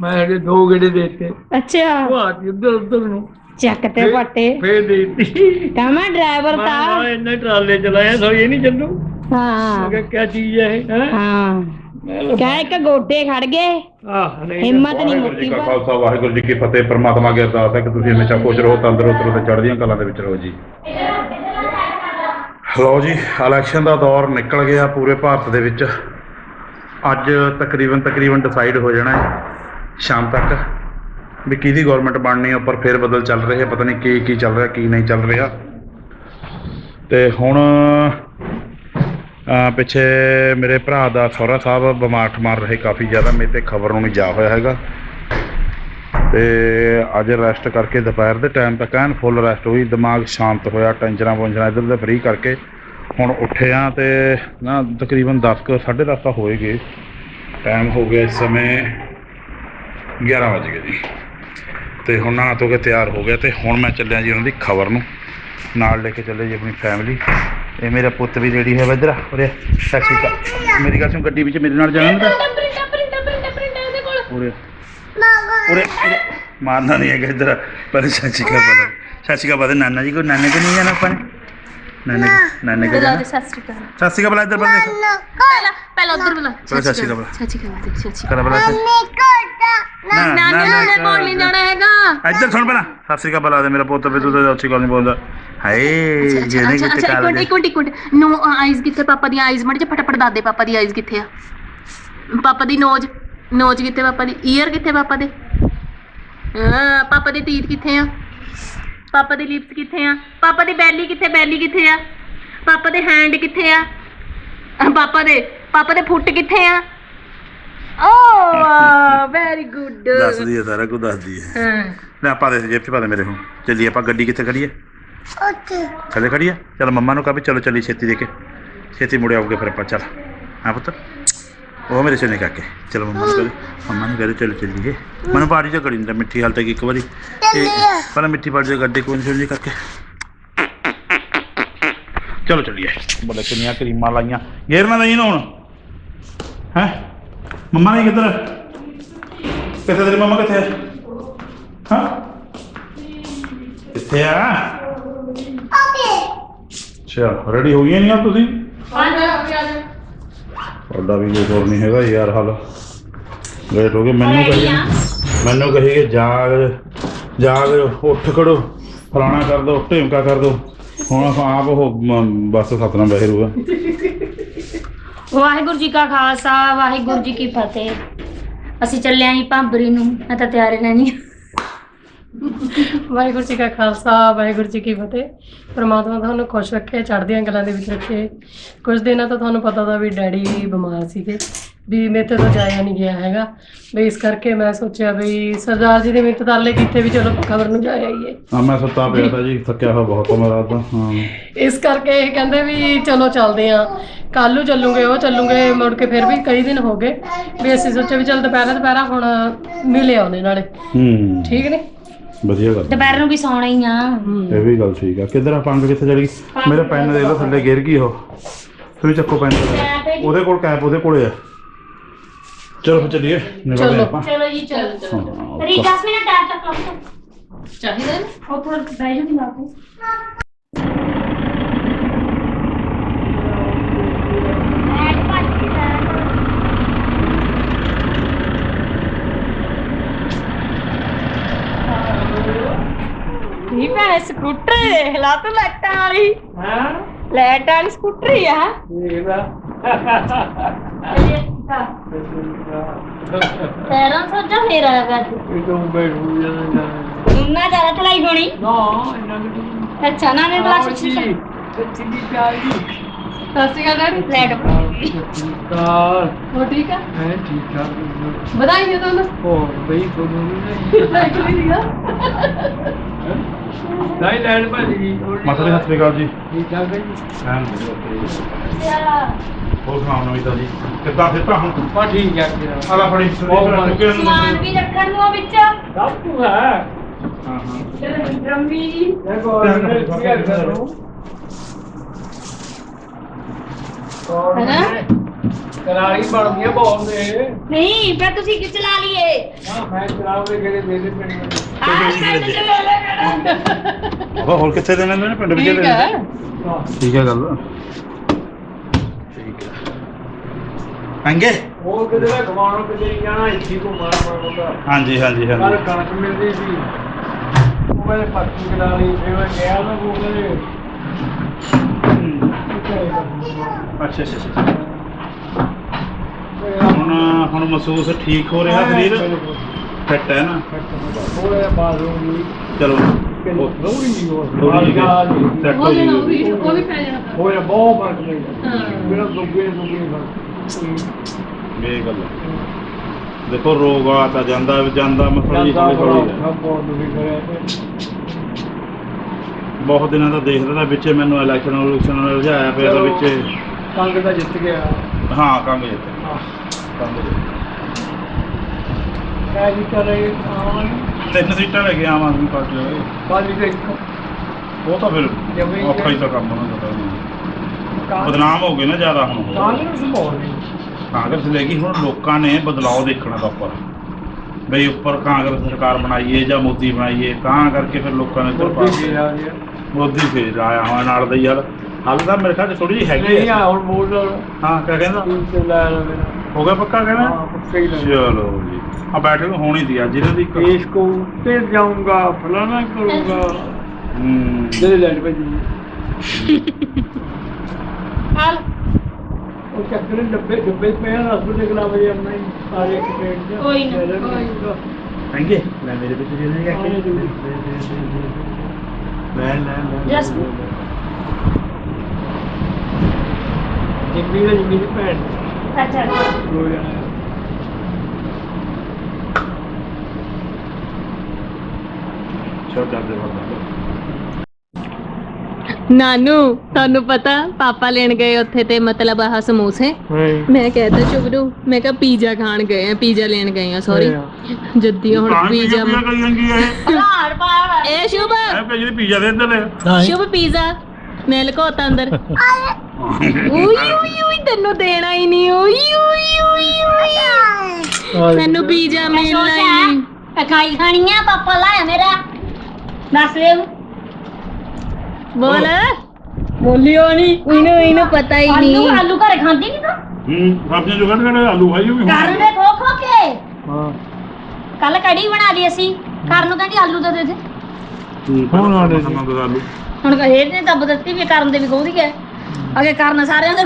ਮੈਂ ਇਹਦੇ ਦੋ ਗੇੜੇ ਦੇਤੇ। ਅੱਛਾ। ਉਹ ਆਤੀ ਉੱਧਰ ਉੱਧਰ ਨੂੰ। ਚੱਕ ਤੇ ਪੱਟੇ। ਫੇਰ ਦੇਤੀ। ਕਮਾ ਡਰਾਈਵਰ ਮੈਂ ਤਾਂ। ਨਾ ਇੰਨੇ ਟਰਾਲੇ ਚਲਾਇਆ ਸੋ ਇਹ ਨਹੀਂ ਚੱਲੂ। ਮੈਂ ਹਾਂ ਕਿਹਾ ਕਿਆ ਚੀਜ਼ ਹੈ ਇਹ ਹੈਂ? ਹਾਂ। ਮੈਂ ਕਿਹਾ, ਇੱਕ ਗੋਡੇ ਖੜ ਗਏ? ਆਹ ਨਹੀਂ ਹਿੰਮਤ ਨਹੀਂ ਮੁੱਕੀ ਪਰ ਖਾਲਸਾ ਵਾਹਿਗੁਰੂ ਜੀ ਕੀ ਫਤਿਹ। ਪ੍ਰਮਾਤਮਾ ਅੱਗੇ ਅਰਦਾਸ ਹੈ ਕਿ ਤੁਸੀਂ ਹਮੇਸ਼ਾ ਖੁਸ਼ ਰਹੋ ਤੰਦਰੁਸਤ ਰਹੋ ਤੇ ਚੜ੍ਹਦੀਆਂ ਕਲਾਂ ਦੇ ਵਿੱਚ ਰਹੋ ਜੀ। ਲਓ ਜੀ ਇਲੈਕਸ਼ਨ ਦਾ ਦੌਰ ਨਿਕਲ ਗਿਆ ਪੂਰੇ ਭਾਰਤ ਦੇ ਵਿੱਚ। ਅੱਜ ਤਕਰੀਬਨ ਤਕਰੀਬਨ ਡਿਸਾਈਡ ਹੋ ਜਾਣਾ ਹੈ। ਸ਼ਾਮ ਤੱਕ ਵੀ ਕਿਹਦੀ ਗਵਰਨਮੈਂਟ ਬਣਨੀ ਹੈ ਉੱਪਰ ਫੇਰ ਬਦਲ ਚੱਲ ਰਹੇ ਪਤਾ ਨਹੀਂ ਕੀ ਕੀ ਚੱਲ ਰਿਹਾ, ਕੀ ਨਹੀਂ ਚੱਲ ਰਿਹਾ। ਤੇ ਹੁਣ ਪਿੱਛੇ ਮੇਰੇ ਭਰਾ ਦਾ ਸਹੁਰਾ ਸਾਹਿਬ ਬਿਮਾਰ ਠਮਾਰ ਰਹੇ ਕਾਫੀ ਜ਼ਿਆਦਾ, ਮੇਰੇ ਤੇ ਖਬਰ ਨੂੰ ਨਹੀਂ ਜਾ ਹੋਇਆ ਹੈਗਾ। ਤੇ ਅੱਜ ਰੈਸਟ ਕਰਕੇ ਦੁਪਹਿਰ ਦੇ ਟਾਈਮ ਤੱਕ ਐਨ ਫੁੱਲ ਰੈਸਟ ਹੋਈ, ਦਿਮਾਗ ਸ਼ਾਂਤ ਹੋਇਆ ਟੈਨਸ਼ਨਾਂ ਪੁੰਸ਼ਨਾਂ ਇੱਧਰ ਉੱਧਰ ਫ੍ਰੀ ਕਰਕੇ ਹੁਣ ਉੱਠੇ ਆ ਤੇ ਨਾ ਤਕਰੀਬਨ 10 ਕੁ 10:30 ਤਾਂ ਹੋਏ ਗਏ। ਟਾਈਮ ਹੋ ਗਿਆ ਇਸ ਸਮੇਂ। 11 ਵਜ ਗਏ ਜੀ। ਤੇ ਹੁਣ ਨਹਾ ਧੋ ਕੇ ਤਿਆਰ ਹੋ ਗਿਆ ਤੇ ਹੁਣ ਮੈਂ ਚੱਲਿਆ ਜੀ ਉਹਨਾਂ ਦੀ ਖਬਰ ਨੂੰ। ਨਾਲ ਲੈ ਕੇ ਚੱਲੇ ਜੀ ਆਪਣੀ ਫੈਮਿਲੀ ਇਹ ਮੇਰਾ ਪੁੱਤ ਵੀ ਰੈਡੀ ਹੈ ਵਜਰਾ ਉਰੇ, ਸਤਿ ਸ਼੍ਰੀ ਅਕਾਲ। ਮੇਰੀ ਗੱਲ ਸੁਣ, ਗੱਡੀ ਵਿੱਚ ਮੇਰੇ ਨਾਲ ਜਾਣਾ ਨਾ ਉਰੇ। ਉਰੇ, ਮਾਰਨਾ ਨਹੀਂ ਹੈਗਾ ਇੱਧਰ। ਪਹਿਲੇ ਸਤਿ ਸ਼੍ਰੀ ਅਕਾਲ ਬੋਲੋ। ਸਤਿ ਸ਼੍ਰੀ ਅਕਾਲ ਨਾਨਾ ਜੀ ਕੋ, ਨਾਨੇ ਕੋ ਨਹੀਂ ਜਾਣਾ ਆਪਾਂ ਨੇ? ਨਾਨੇ ਕੋ ਨਾਨੇ ਕੋ ਜਾਣਾ ਸਤਿ ਸ਼੍ਰੀ ਅਕਾਲ। ਸਤਿ ਸ਼੍ਰੀ ਅਕਾਲ ਬੋਲਾ ਇੱਧਰ ਪਹਿਲੇ ਦੇਖੋ ਪਹਿਲਾਂ ਪਹਿਲਾਂ ਉਧਰ ਬੁਲਾ। ਪਹਿਲਾਂ ਸਤਿ ਸ਼੍ਰੀ ਅਕਾਲ ਬੋਲਾ। ਸਤਿ ਸ਼੍ਰੀ ਅਕਾਲ ਸਤਿ ਸ਼੍ਰੀ ਕਰ ਬੋਲਾ ਅਕਾਲ ਨਾ ਨਾਨੀ ਨੂੰ ਨੇ ਬੋਲ ਨਹੀਂ ਜਾਣਾ ਹੈਗਾ। ਇੱਧਰ ਸੁਣ ਪਹਿਲਾਂ। ਸਤਿ ਸ਼੍ਰੀ ਅਕਾਲ ਬੋਲਾ ਦੇ ਮੇਰਾ ਪੁੱਤ ਵੀ ਤੂੰ ਤਾਂ ਸਤਿ ਸ਼੍ਰੀ ਅਕਾਲ ਨਹੀਂ ਬੋਲਦਾ। ਹਾਏ ਅੱਛਾ ਜਿਹਨੇ ਅੱਛਾ ਕਿਤੇ ਅੱਛਾ ਇੱਕ ਕਾਲ ਮਿੰਟ ਇੱਕ ਮਿੰਟ ਇੱਕ ਮਿੰਟ। ਨੋ ਆਈਜ਼ ਕਿੱਥੇ? ਪਾਪਾ ਦੀ ਆਈਜ਼ ਮੜ ਜੇ ਫਟਾਫਟ ਦੱਸ ਦੇ ਪਾਪਾ ਦੀ ਆਈਜ਼ ਕਿੱਥੇ ਆ? ਪਾਪਾ ਦੀ ਨੋਜ਼ ਨੋਜ਼ ਕਿੱਥੇ ਪਾਪਾ ਦੀ? ਈਅਰ ਕਿੱਥੇ ਪਾਪਾ ਦੇ? ਹਾਂ ਪਾਪਾ ਦੇ ਟੀਥ ਕਿੱਥੇ ਆ? ਪਾਪਾ ਦੀ ਲਿਪਸ ਕਿੱਥੇ ਆ? ਪਾਪਾ ਦੀ ਬੈਲੀ ਕਿੱਥੇ? ਬੈਲੀ ਕਿੱਥੇ ਆ? ਪਾਪਾ ਦੇ ਹੈਂਡ ਕਿੱਥੇ ਆ? ਅਹ ਪਾਪਾ ਦੇ ਪਾਪਾ ਦੇ ਫੁੱਟ ਕਿੱਥੇ ਆ? ਓ ਵੈਰੀ ਗੁੱਡ ਦੱਸਦੀ ਹੈ ਸਾਰਾ ਕੁਝ ਦੱਸਦੀ ਹੈ ਹਾਂ। ਲੈ ਆਪਾਂ ਦੇ ਜੇਬ 'ਚ ਪਾ ਦੇ ਮੇਰੇ ਹੁਣ। ਚੱਲੀਏ ਆਪਾਂ ਗੱਡੀ ਕਿੱਥੇ ਖੜੀ ਹੈ ਥੱਲੇ ਖੜੀ ਹੈ ਚਲ ਮੰਮਾ ਨੂੰ ਕਹਾਂ ਵੀ ਚਲੋ ਚੱਲੀ ਛੇਤੀ ਦੇ ਕੇ। ਛੇਤੀ ਮੁੜ ਆਉਗੇ ਫਿਰ ਆਪਾਂ ਚੱਲ। ਹਾਂ ਪੁੱਤ। ਉਹ ਮੇਰੇ ਚੋਂ ਨਿਕਾ ਕੇ ਚਲੋ ਮੰਮਾ ਨੂੰ ਕਹਦੇ ਮੰਮਾ ਨੂੰ ਕਹਦੇ ਚਲੋ ਚੱਲੀਏ। ਮੈਨੂੰ ਪਾੜੀ ਚ ਕੜੀ ਦਿੰਦਾ ਮਿੱਠੀ ਹਾਲ ਤੱਕ ਇੱਕ ਵਾਰੀ। ਤੇ ਪਹਿਲਾਂ ਮਿੱਠੀ ਪਾੜੀ ਚ ਗੱਡੇ ਕੋਈ ਨਹੀਂ ਕਰਕੇ ਚਲੋ ਚੱਲੀਏ। ਬੜਾ ਕਿੰਨੀਆਂ ਕਰੀਮਾਂ ਲਾਈਆਂ। ਗੇਰ ਨਾ ਨਹੀਂ ਨਾ ਹੁਣ। ਹੈ? ਮੰਮਾ ਨੇ ਕਿੱਧਰ? ਕਿੱਥੇ ਤੇਰੀ ਮੰਮਾ ਕਿੱਥੇ? ਹੈ? ਹਾਂ ਕਿੱਥੇ ਆ? ਅੱਛਾ ਰੈਡੀ ਹੋ ਗਈਆਂ ਨਹੀਂ ਆ ਤੁਸੀਂ ਤੁਹਾਡਾ ਵੀ ਕੋਈ ਹੋਰ ਨਹੀਂ ਹੈਗਾ ਯਾਰ ਹਾਲ। ਲੇਟ ਹੋ ਗਏ ਮੈਨੂੰ ਕਹੀਏ ਮੈਨੂੰ ਕਹੀਏ ਜਾਗ ਜਾਗ ਉੱਠ ਖੜੋ। ਫਲਾਣਾ ਕਰ ਦੋ ਢੇਮਕਾ ਕਰ ਦੋ। ਹੁਣ ਆਪ ਉਹ ਮ- ਬਸ ਸਤਨਾਮ ਬਹਿ ਰੂਗਾ ਵਾਹਿਗੁਰੂ ਜੀ ਕਾ ਖਾਲਸਾ ਵਾਹਿਗੁਰੂ ਜੀ ਕੀ ਫਤਿਹ। ਅਸੀਂ ਚੱਲੇ ਆਂ ਭਾਂਬਰੀ ਨੂੰ ਮੈਂ ਤਾਂ ਤਿਆਰ ਹੀ ਰਹਿਣੀ ਵਾਹਿਗੁਰੂ ਜੀ ਕਾ ਖਾਲਸਾ ਵਾਹਿਗੁਰੂ ਜੀ ਕੀ ਫਤਿਹ। ਪ੍ਰਮਾਤਮਾ ਤੁਹਾਨੂੰ ਖੁਸ਼ ਰੱਖੇ ਚੜ੍ਹਦੀਆਂ ਗੱਲਾਂ ਦੇ ਵਿੱਚ ਰੱਖੇ। ਕੁਝ ਦਿਨਾਂ ਤੋਂ ਤੁਹਾਨੂੰ ਪਤਾ ਦਾ ਵੀ ਡੈਡੀ ਬਿਮਾਰ ਸੀਗੇ ਵੀ ਮੇਰੇ ਤੋਂ ਜਾਇਆ ਨਹੀਂ ਗਿਆ ਹੈਗਾ। ਵੀ ਇਸ ਕਰਕੇ ਮੈਂ ਸੋਚਿਆ ਵੀ ਸਰਦਾਰ ਜੀ ਦੇ ਮਿੰਤ ਤਾਲੇ ਕੀਤੇ ਵੀ ਚਲੋ ਖਬਰ ਨੂੰ ਜਾ ਆਈਏ। ਹਾਂ ਮੈਂ ਸੁੱਤਾ ਪਿਆ ਤਾਂ ਜੀ ਥੱਕਿਆ ਹੋਇਆ ਬਹੁਤ ਹਾਂ ਮੈਂ ਰਾਤ ਦਾ ਹਾਂ। ਇਸ ਕਰਕੇ ਇਹ ਕਹਿੰਦੇ ਵੀ ਚਲੋ ਚੱਲਦੇ ਆਂ ਕੱਲ ਨੂੰ ਚੱਲੂਗੇ ਉਹ ਚੱਲੂਗੇ ਮੁੜ ਕੇ ਫਿਰ ਵੀ ਕਈ ਦਿਨ ਹੋ ਗਏ। ਵੀ ਅਸੀਂ ਸੋਚਿਆ ਵੀ ਚੱਲ ਦੁਪਹਿਰਾ ਦੁਪਹਿਰਾ ਹੁਣ ਮਿਲੇ ਆਉਣੇ ਨਾਲੇ। ਹੂੰ। ਠੀਕ ਨੇ? ਵਧੀਆ ਗੱਲ ਦੁਪਹਿਰ ਨੂੰ ਵੀ ਸੌਣਾ ਹੀ ਆ। ਇਹ ਵੀ ਗੱਲ ਠੀਕ ਆ। ਕਿੱਧਰ ਆ? ਪੰਗ ਕਿੱਥੇ ਚੜ ਗਈ? ਮੇਰਾ ਪੈਨ ਦੇ ਲੋ ਥੱਲੇ ਗਿਰ ਗਈ ਉਹ। ਤੁਸੀਂ ਚੱਕੋ ਪੈਨ। ਉਹਦੇ ਕੋਲ ਕੈਪ ਉਹਦੇ ਕੋਲੇ ਆ। ਚਲੋ ਫਿਰ ਚੱਲੀਏ। ਨਿਕਲਦੇ ਚਲੋ। ਆਪਾਂ। ਚਲੋ ਜੀ ਚਲੋ ਹਾਂ, ਰੀ 10 ਮਿੰਟ ਟਾਈਮ ਤੱਕ ਆਉਂ ਚਾਹੀਦਾ ਉਹ ਥੋੜਾ ਬਹਿ ਜਾ ਲਾ ਕੇ ਕੀ ਭੈਣੇ ਸਕੂਟਰ ਦੇਖ ਲਾ ਤੂੰ ਲੱਟਾਂ ਵਾਲੀ। ਹਾਂ? ਲੈਟ ਵਾਲੀ ਸਕੂਟਰ ਹੀ ਆ। ਇਹਦਾ ਤੇਰਾ ਸੋਚਾ ਫੇਰ ਆਇਆ ਕਰ ਇਹ ਤੋਂ ਬੈਠੂ ਜਾਂਦਾ ਨਾ। ਜ਼ਿਆਦਾ ਚਲਾਈ ਹੋਣੀ। ਨਾ ਇਹਨਾਂ ਨੂੰ ਅੱਛਾ ਨਾ ਨੇ ਆਹ ਕਲਾਸ ਜੀ। ਸੱਚੀ ਦੀ ਪਿਆਰੀ ਸਤਿ ਸ਼੍ਰੀ ਅਕਾਲ ਡੈਡੀ ਲੈਟ ਕਾਰ ਹੋ ਠੀਕ ਆ? ਹੈ ਠੀਕ ਠਾਕ ਵਧਾਈਆਂ ਤੁਹਾਨੂੰ। ਹੋਰ ਬਈ ਤੁਹਾਨੂੰ ਨਹੀਂ ਸਾਈਕਲ ਹੀ ਆ ਨਹੀਂ ਲੈਣ ਭਾਜੀ। ਜੀ ਸਤਿ ਸ੍ਰੀ ਅਕਾਲ ਜੀ। ਠੀਕ ਠਾਕ ਹੈ ਜੀ? ਓਕੇ। ਹੋਰ ਸੁਣਾਓ ਨਵੀਂ ਤਾਜੀ ਕਿੱਦਾਂ ਫਿੱਟਾ ਹੁਣ? ਬਾ ਠੀਕ ਹੈ ਤੇਰਾ ਆਲਾ ਫੜੀ ਬਹੁਤ ਵਧੀਆ। ਸਮਾਨ ਵੀ ਰੱਖਣ ਨੂੰ ਆ ਵਿੱਚ। ਸਭ ਕੁਝ ਹੈ। ਹਾਂ ਹਾਂ। ਡਰਮੀ। ਦੇਖੋ ਕੀ ਕਰੋ। ਹੋਰ ਹੈਨਾ? ਕਰਾਰੀ ਬਣਦੀ ਹੈ ਬਹੁਤ ਨੇ ਨਹੀਂ ਫਿਰ ਤੁਸੀਂ ਕਿ ਚਲਾ ਲਈਏ? ਹਾਂ ਮੈਂ ਚਲਾਵੇ ਕਿਹੜੇ ਦੇ ਦੇ ਪਿੰਡ ਵਿੱਚ ਉਹ ਹੋਰ ਕਿੱਥੇ ਦੇਣੇ ਨੇ? ਪਿੰਡ ਵਿੱਚ ਠੀਕ ਦੇਣੇ ਹੈ ਹਾਂ। ਠੀਕ ਹੈ ਗੱਲ। ਠੀਕ ਹੈ ਅੰਗੇ ਹੋਰ ਕਿਤੇ ਦਾ ਘਮਾਉਣ ਕਿਤੇ ਨਹੀਂ ਜਾਣਾ ਇੱਥੇ ਕੋ ਮਾਰ ਮਾਰ ਹੁੰਦਾ ਹਾਂਜੀ ਹਾਂਜੀ ਕੱਲ ਹਾਂਜੀ ਕਣਕ ਮਿਲਦੀ ਸੀ। ਉਹ ਮੈਂ ਪੱਕੀ ਕਰਾ ਲਈ ਫਿਰ ਮੈਂ ਗਿਆ ਨਾ ਉਹ ਕਹਿੰਦੇ ਅੱਛਾ ਅੱਛਾ ਅੱਛਾ। ਹੁਣ ਮਹਿਸੂਸ ਠੀਕ ਹੋ ਰਿਹਾ ਸਰੀਰ? ਫਿੱਟ ਹੈ ਨਾ? ਥੋੜਾ ਬਾਥਰੂਮ ਵੀ ਚਲੋ। ਥੋੜੀ ਜਿਹੀ ਸੈੱਟ ਹੋ ਉਹ ਵੀ ਉਹ ਵੀ ਪੈ ਜਾਣਾ। ਹੋਇਆ ਬਹੁਤ ਫ਼ਰਕ ਨਹੀਂ ਹਾਂ। ਮੇਰਾ ਦੁੱਗੇ ਦੁੱਗੇ ਫ਼ਰਕ। ਇਹ ਗੱਲ ਹੈ। ਦੇਖੋ ਰੋਗ ਆ ਤਾਂ ਜਾਂਦਾ ਜਾਂਦਾ ਮਤਲਬ ਜੀ ਜਾਂਦਾ ਹੈ। ਬਹੁਤ ਕਰਿਆ ਦਿਨਾਂ ਦਾ ਦੇਖਦਾ ਤਾਂ ਵਿੱਚੇ ਮੈਨੂੰ ਇਲੈਕਸ਼ਨ ਇਲੈਕਸ਼ਨ ਨਾਲ ਰਜਾਇਆ ਪਿਆ ਤਾਂ ਵਿੱਚੇ ਕੰਗ ਦਾ ਜਿੱਤ ਗਿਆ। ਹਾਂ ਕੰਮ ਜਿੱਤੇ ਆਹ, ਤਿੰਨ ਸੀਟਾਂ ਲੈ ਕੇ ਆਮ ਆਦਮੀ ਪਾਰਟੀ ਵਾਲੇ। ਬਾਜੀ ਦੇ ਉਹ ਤਾਂ ਫਿਰ ਔਖਾ ਹੀ ਤਾਂ ਕੰਮ ਉਹਨਾਂ ਦਾ ਬਦਨਾਮ ਹੋ ਗਏ ਨਾ ਜ਼ਿਆਦਾ ਹੁਣ ਕਾਂਗਰਸ ਲੈ ਗਈ ਹੁਣ ਲੋਕਾਂ ਨੇ ਬਦਲਾਅ ਦੇਖਣਾ ਦਾ ਉੱਪਰ। ਬਈ ਉੱਪਰ ਕਾਂਗਰਸ ਸਰਕਾਰ ਬਣਾਈਏ ਜਾਂ ਮੋਦੀ ਬਣਾਈਏ ਤਾਂ ਕਰਕੇ ਫਿਰ ਲੋਕਾਂ ਨੇ ਫਿਰ ਮੋਦੀ ਜੀ ਮੋਦੀ ਫੇਰ ਆਇਆ ਹੋਇਆ ਨਾਲ ਦਾ ਯਾਰ। ਹਾਲੇ ਤਾਂ ਮੇਰੇ ਖਿਆਲ ਚ ਥੋੜੀ ਜਿਹੀ ਹੈਗੀ ਨਹੀਂ ਆ ਹੁਣ ਮੋੜ ਹਾਂ ਕਹਿੰਦਾ? ਲੈ ਲੈ हो गया पक्का कहना हाँ, पक्का ही लग चलो जी अब बैठे तो होनी थी जिन्हें भी देश को उठते जाऊँगा फलाना करूँगा हम्म, मेरे लाइट भाई ਹਾਲ। वो चक्कर डब्बे डब्बे पे है हॉस्पिटल के अलावा ये अपना ही सारे एक्सीडेंट कोई ना, कोई आएँगे मैं मेरे पे चले जाएँगे आके। ले, ले, ले, ले, ले, Yes. ले, ले। जिम्मी का जिम्मी की भैन ਅੱਛਾ ਦੋ ਜਣੇ ਛੋਟਾ ਦੇ ਬੰਦਾ ਨਾਨੂ ਤੁਹਾਨੂੰ ਪਤਾ ਪਾਪਾ ਲੈਣ ਗਏ ਉੱਥੇ ਤੇ ਮਤਲਬ ਆਹ ਸਮੋਸੇ? ਹਾਂ ਮੈਂ ਕਹਿਤਾ ਚੁਗਰੂ ਮੈਂ ਕਿਹਾ ਪੀਜ਼ਾ ਖਾਣ ਗਏ ਆ ਪੀਜ਼ਾ ਲੈਣ ਗਏ ਆ ਸੌਰੀ ਜੱਦੀ ਹੁਣ ਪੀਜ਼ਾ ਕਰੀ ਜਾਂਦੀ ਹੈ ਇਹ? ਹਲਾੜ ਪਾਇਆ ਇਹ ਸ਼ੁਭ। ਇਹ ਪੀਜ਼ਾ ਦੇ ਦਿੰਦੇ ਨੇ ਸ਼ੁਭ ਪੀਜ਼ਾ। ਮੈਂ ਲਕੋਤਾ ਅੰਦਰ। ਉਈ ਉਈ ਉਈ ਤੈਨੂੰ ਦੇਣਾ ਹੀ ਨਹੀਂ ਉਈ ਉਈ ਉਈ ਉਈ ਮੈਨੂੰ ਪੀਜ਼ਾ ਮਿਲਣਾ ਹੀ ਨਹੀਂ। ਖਾਈ ਖਾਣੀ ਆ ਪਾਪਾ ਲਾਇਆ ਮੇਰਾ। ਦੱਸ ਦੇ ਬੋਲ। ਬੋਲਿਓ ਨਹੀਂ। ਇਹਨੂੰ ਇਹਨੂੰ ਪਤਾ ਹੀ ਆਲੂ ਨਹੀਂ। ਆਲੂ ਘਰੇ ਖਾਂਦੀ ਨਹੀਂ ਤੂੰ? ਹੂੰ ਸਬਜ਼ੀਆਂ ਜੋ ਕੱਢ ਆਲੂ ਖਾਈ ਵੀ ਕਰਨ ਦੇ ਖੋ ਖੋ ਕੇ। हाँ ਕੱਲ ਕੜੀ ਬਣਾ ਲਈ ਅਸੀਂ। ਕਰਨ ਨੂੰ ਕਹਿੰਦੀ ਆਲੂ ਤਾਂ ਦੇ ਦੇ। ਹੁਣ ਆਲੇ ਆਲੂ। ਹੁਣ ਇਹ ਨੇ ਦੱਬ ਦਿੱਤੀ ਵੀ ਕਰਨ ਦੇ ਵੀ ਕਹੂਦੀ ਹੈ। ਅਗੇ ਕਰਨ ਸਾਰਿਆਂ ਦੇ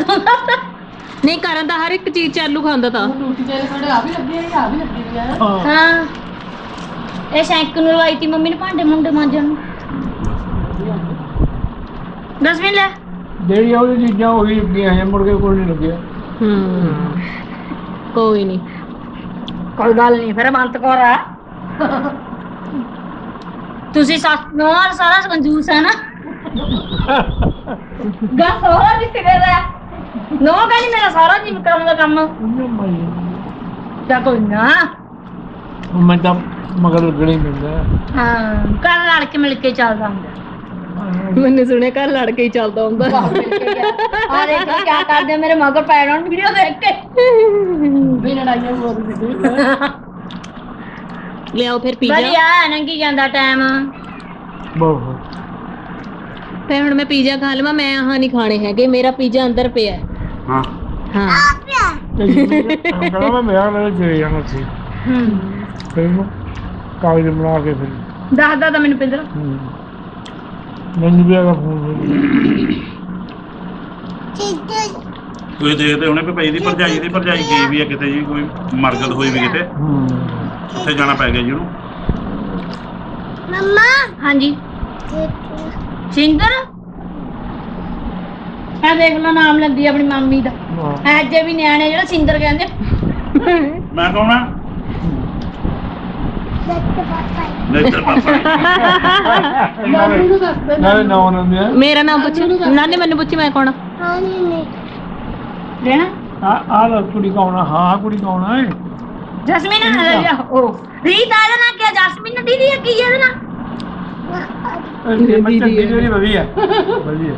ਨਹੀਂ ਕਰਨ ਦਾ ਹਰ ਇੱਕ ਚੀਜ਼ ਚ ਆਲੂ ਖਾਂਦਾ ਤਾਂ। ਡਿਊਟੀ ਤੇ ਸਾਡੇ ਆ ਵੀ ਲੱਗੀ ਆ ਆ ਵੀ ਲੱਗੀ ਹੋਈ ਆ। हाँ ਹਾਂ। ਇਹ ਸ਼ੈਂਕ ਨੂੰ ਲਵਾਈ ਤੀ ਮੰਮੀ ਨੇ ਭਾਂਡੇ ਮੁੰਡੇ ਮਾਂਜਣ ਨੂੰ। ਦਸ ਮਿੰਟ ਲੈ। ਜਿਹੜੀ ਉਹਦੀ ਚੀਜ਼ਾਂ ਉਹੀ ਲੱਗੀਆਂ ਹੈ ਮੁੜ ਕੇ ਕੋਈ ਨਹੀਂ ਲੱਗਿਆ। ਹੂੰ। ਕੋਈ ਨਹੀਂ। ਕੋਈ ਗੱਲ ਨਹੀਂ ਫਿਰ ਬੰਤ ਕੋਰ ਆ। ਤੁਸੀਂ ਸੱਸ ਸਾਰਾ ਕੰਜੂਸ ਹੈ ਨਾ। ਗਾ ਸਾਰਾ ਵੀ ਸਿਰੇ ਨੋ ਕਹਿੰਦੀ ਮੇਰਾ ਸਾਰਾ ਜੀ ਕੰਮ ਦਾ ਕੰਮ। ਜਾਂ ਕੋਈ ਨਾ। ਮੈਂ ਤਾਂ ਮਗਰ ਲੱਗਣੀ ਪੈਂਦਾ ਹਾਂ ਘਰ ਰਲ ਕੇ ਮਿਲ ਕੇ ਚੱਲਦਾ ਹੁੰਦਾ। ਮੈਨੇ ਸੁਣਿਆ ਘਰ ਲੜ ਕੇ ਹੀ ਚੱਲਦਾ ਹੁੰਦਾ। ਆ ਦੇਖ ਕੀ ਕਰਦੇ ਮੇਰੇ ਮਗਰ ਪੈਣ ਹੁਣ ਵੀਡੀਓ ਦੇਖ ਕੇ। ਵੀ ਲੜਾਈਆਂ ਬਹੁਤ ਸੀ ਲਿਆਓ ਫਿਰ ਪੀਜ਼ਾ। ਵਧੀਆ ਨੰਗੀ ਜਾਂਦਾ ਟਾਈਮ ਬਹੁਤ। ਫੇ ਹੁਣ ਮੈਂ ਪੀਜ਼ਾ ਖਾ ਲਵਾਂ ਮੈਂ ਆਹ ਨਹੀਂ ਖਾਣੇ ਹੈਗੇ ਮੇਰਾ ਪੀਜ਼ਾ ਅੰਦਰ ਪਿਆ ਹੈ। ਹਾਂ। ਹਾਂ। ਕਹਿੰਦਾ ਮੈਂ ਮੇਰਾ ਨਾਲ ਦੇ ਜਾਣਾ ਸੀ ਹੂੰ ਫਿਰ ਮੈਂ ਕਾਗਜ਼ ਬਣਾ ਕੇ ਫਿਰ। ਦੱਸਦਾ ਤਾਂ ਮੈਨੂੰ ਪਿੰਦਰ। ਹੂੰ। ਮੈਨੂੰ ਵੀ ਆਗਾ ਫੋਨ। ਕੋਈ ਦੇਖਦੇ ਹੁਣੇ ਵੀ ਪਈ ਦੀ ਭਰਜਾਈ ਦੀ ਭਰਜਾਈ ਗਈ ਵੀ ਆ ਕਿਤੇ ਜੀ ਕੋਈ ਮਰਗਤ ਹੋਈ ਵੀ ਕਿਤੇ। ਹੂੰ। ਉੱਥੇ ਜਾਣਾ ਪੈ ਗਿਆ ਜੀ ਉਹਨੂੰ। ਹਾਂਜੀ। ਸਿੰਦਰ? ਆ ਦੇਖ ਲਓ ਨਾਮ ਲੈਂਦੀ ਆਪਣੀ ਮੰਮੀ ਦਾ। ਅੱਜ ਵੀ ਨਿਆਣੇ ਜਿਹੜਾ ਸਿੰਦਰ ਕਹਿੰਦੇ। ਮੈਂ ਕੌਣ ਆ ਪਾਪਾ। ਨਾਲੇ ਨਾ ਮੇਰਾ ਨਾਮ ਪੁੱਛ। ਨਾਨੇ ਮੈਨੂੰ ਪੁੱਛੀ ਮੈਂ ਕੌਣ ਆ? ਰਹਿਣਾ ਆ ਆ ਲੈ ਕੁੜੀ ਕੌਣ ਆ? ਹਾਂ ਆਹ ਕੁੜੀ ਕੌਣ ਆ? ਇਹ? ਜਸਮੀਨ ਉਹ ਰੀਤ ਆ ਨਾ ਕਿ ਜਸਮੀਨ ਦੀਦੀ ਆ ਕੀ ਇਹਦਾ ਨਾ ਇਹ ਬੱਚਾ ਜਿਹੜੀ ਵਧੀਆ ਵਧੀਆ।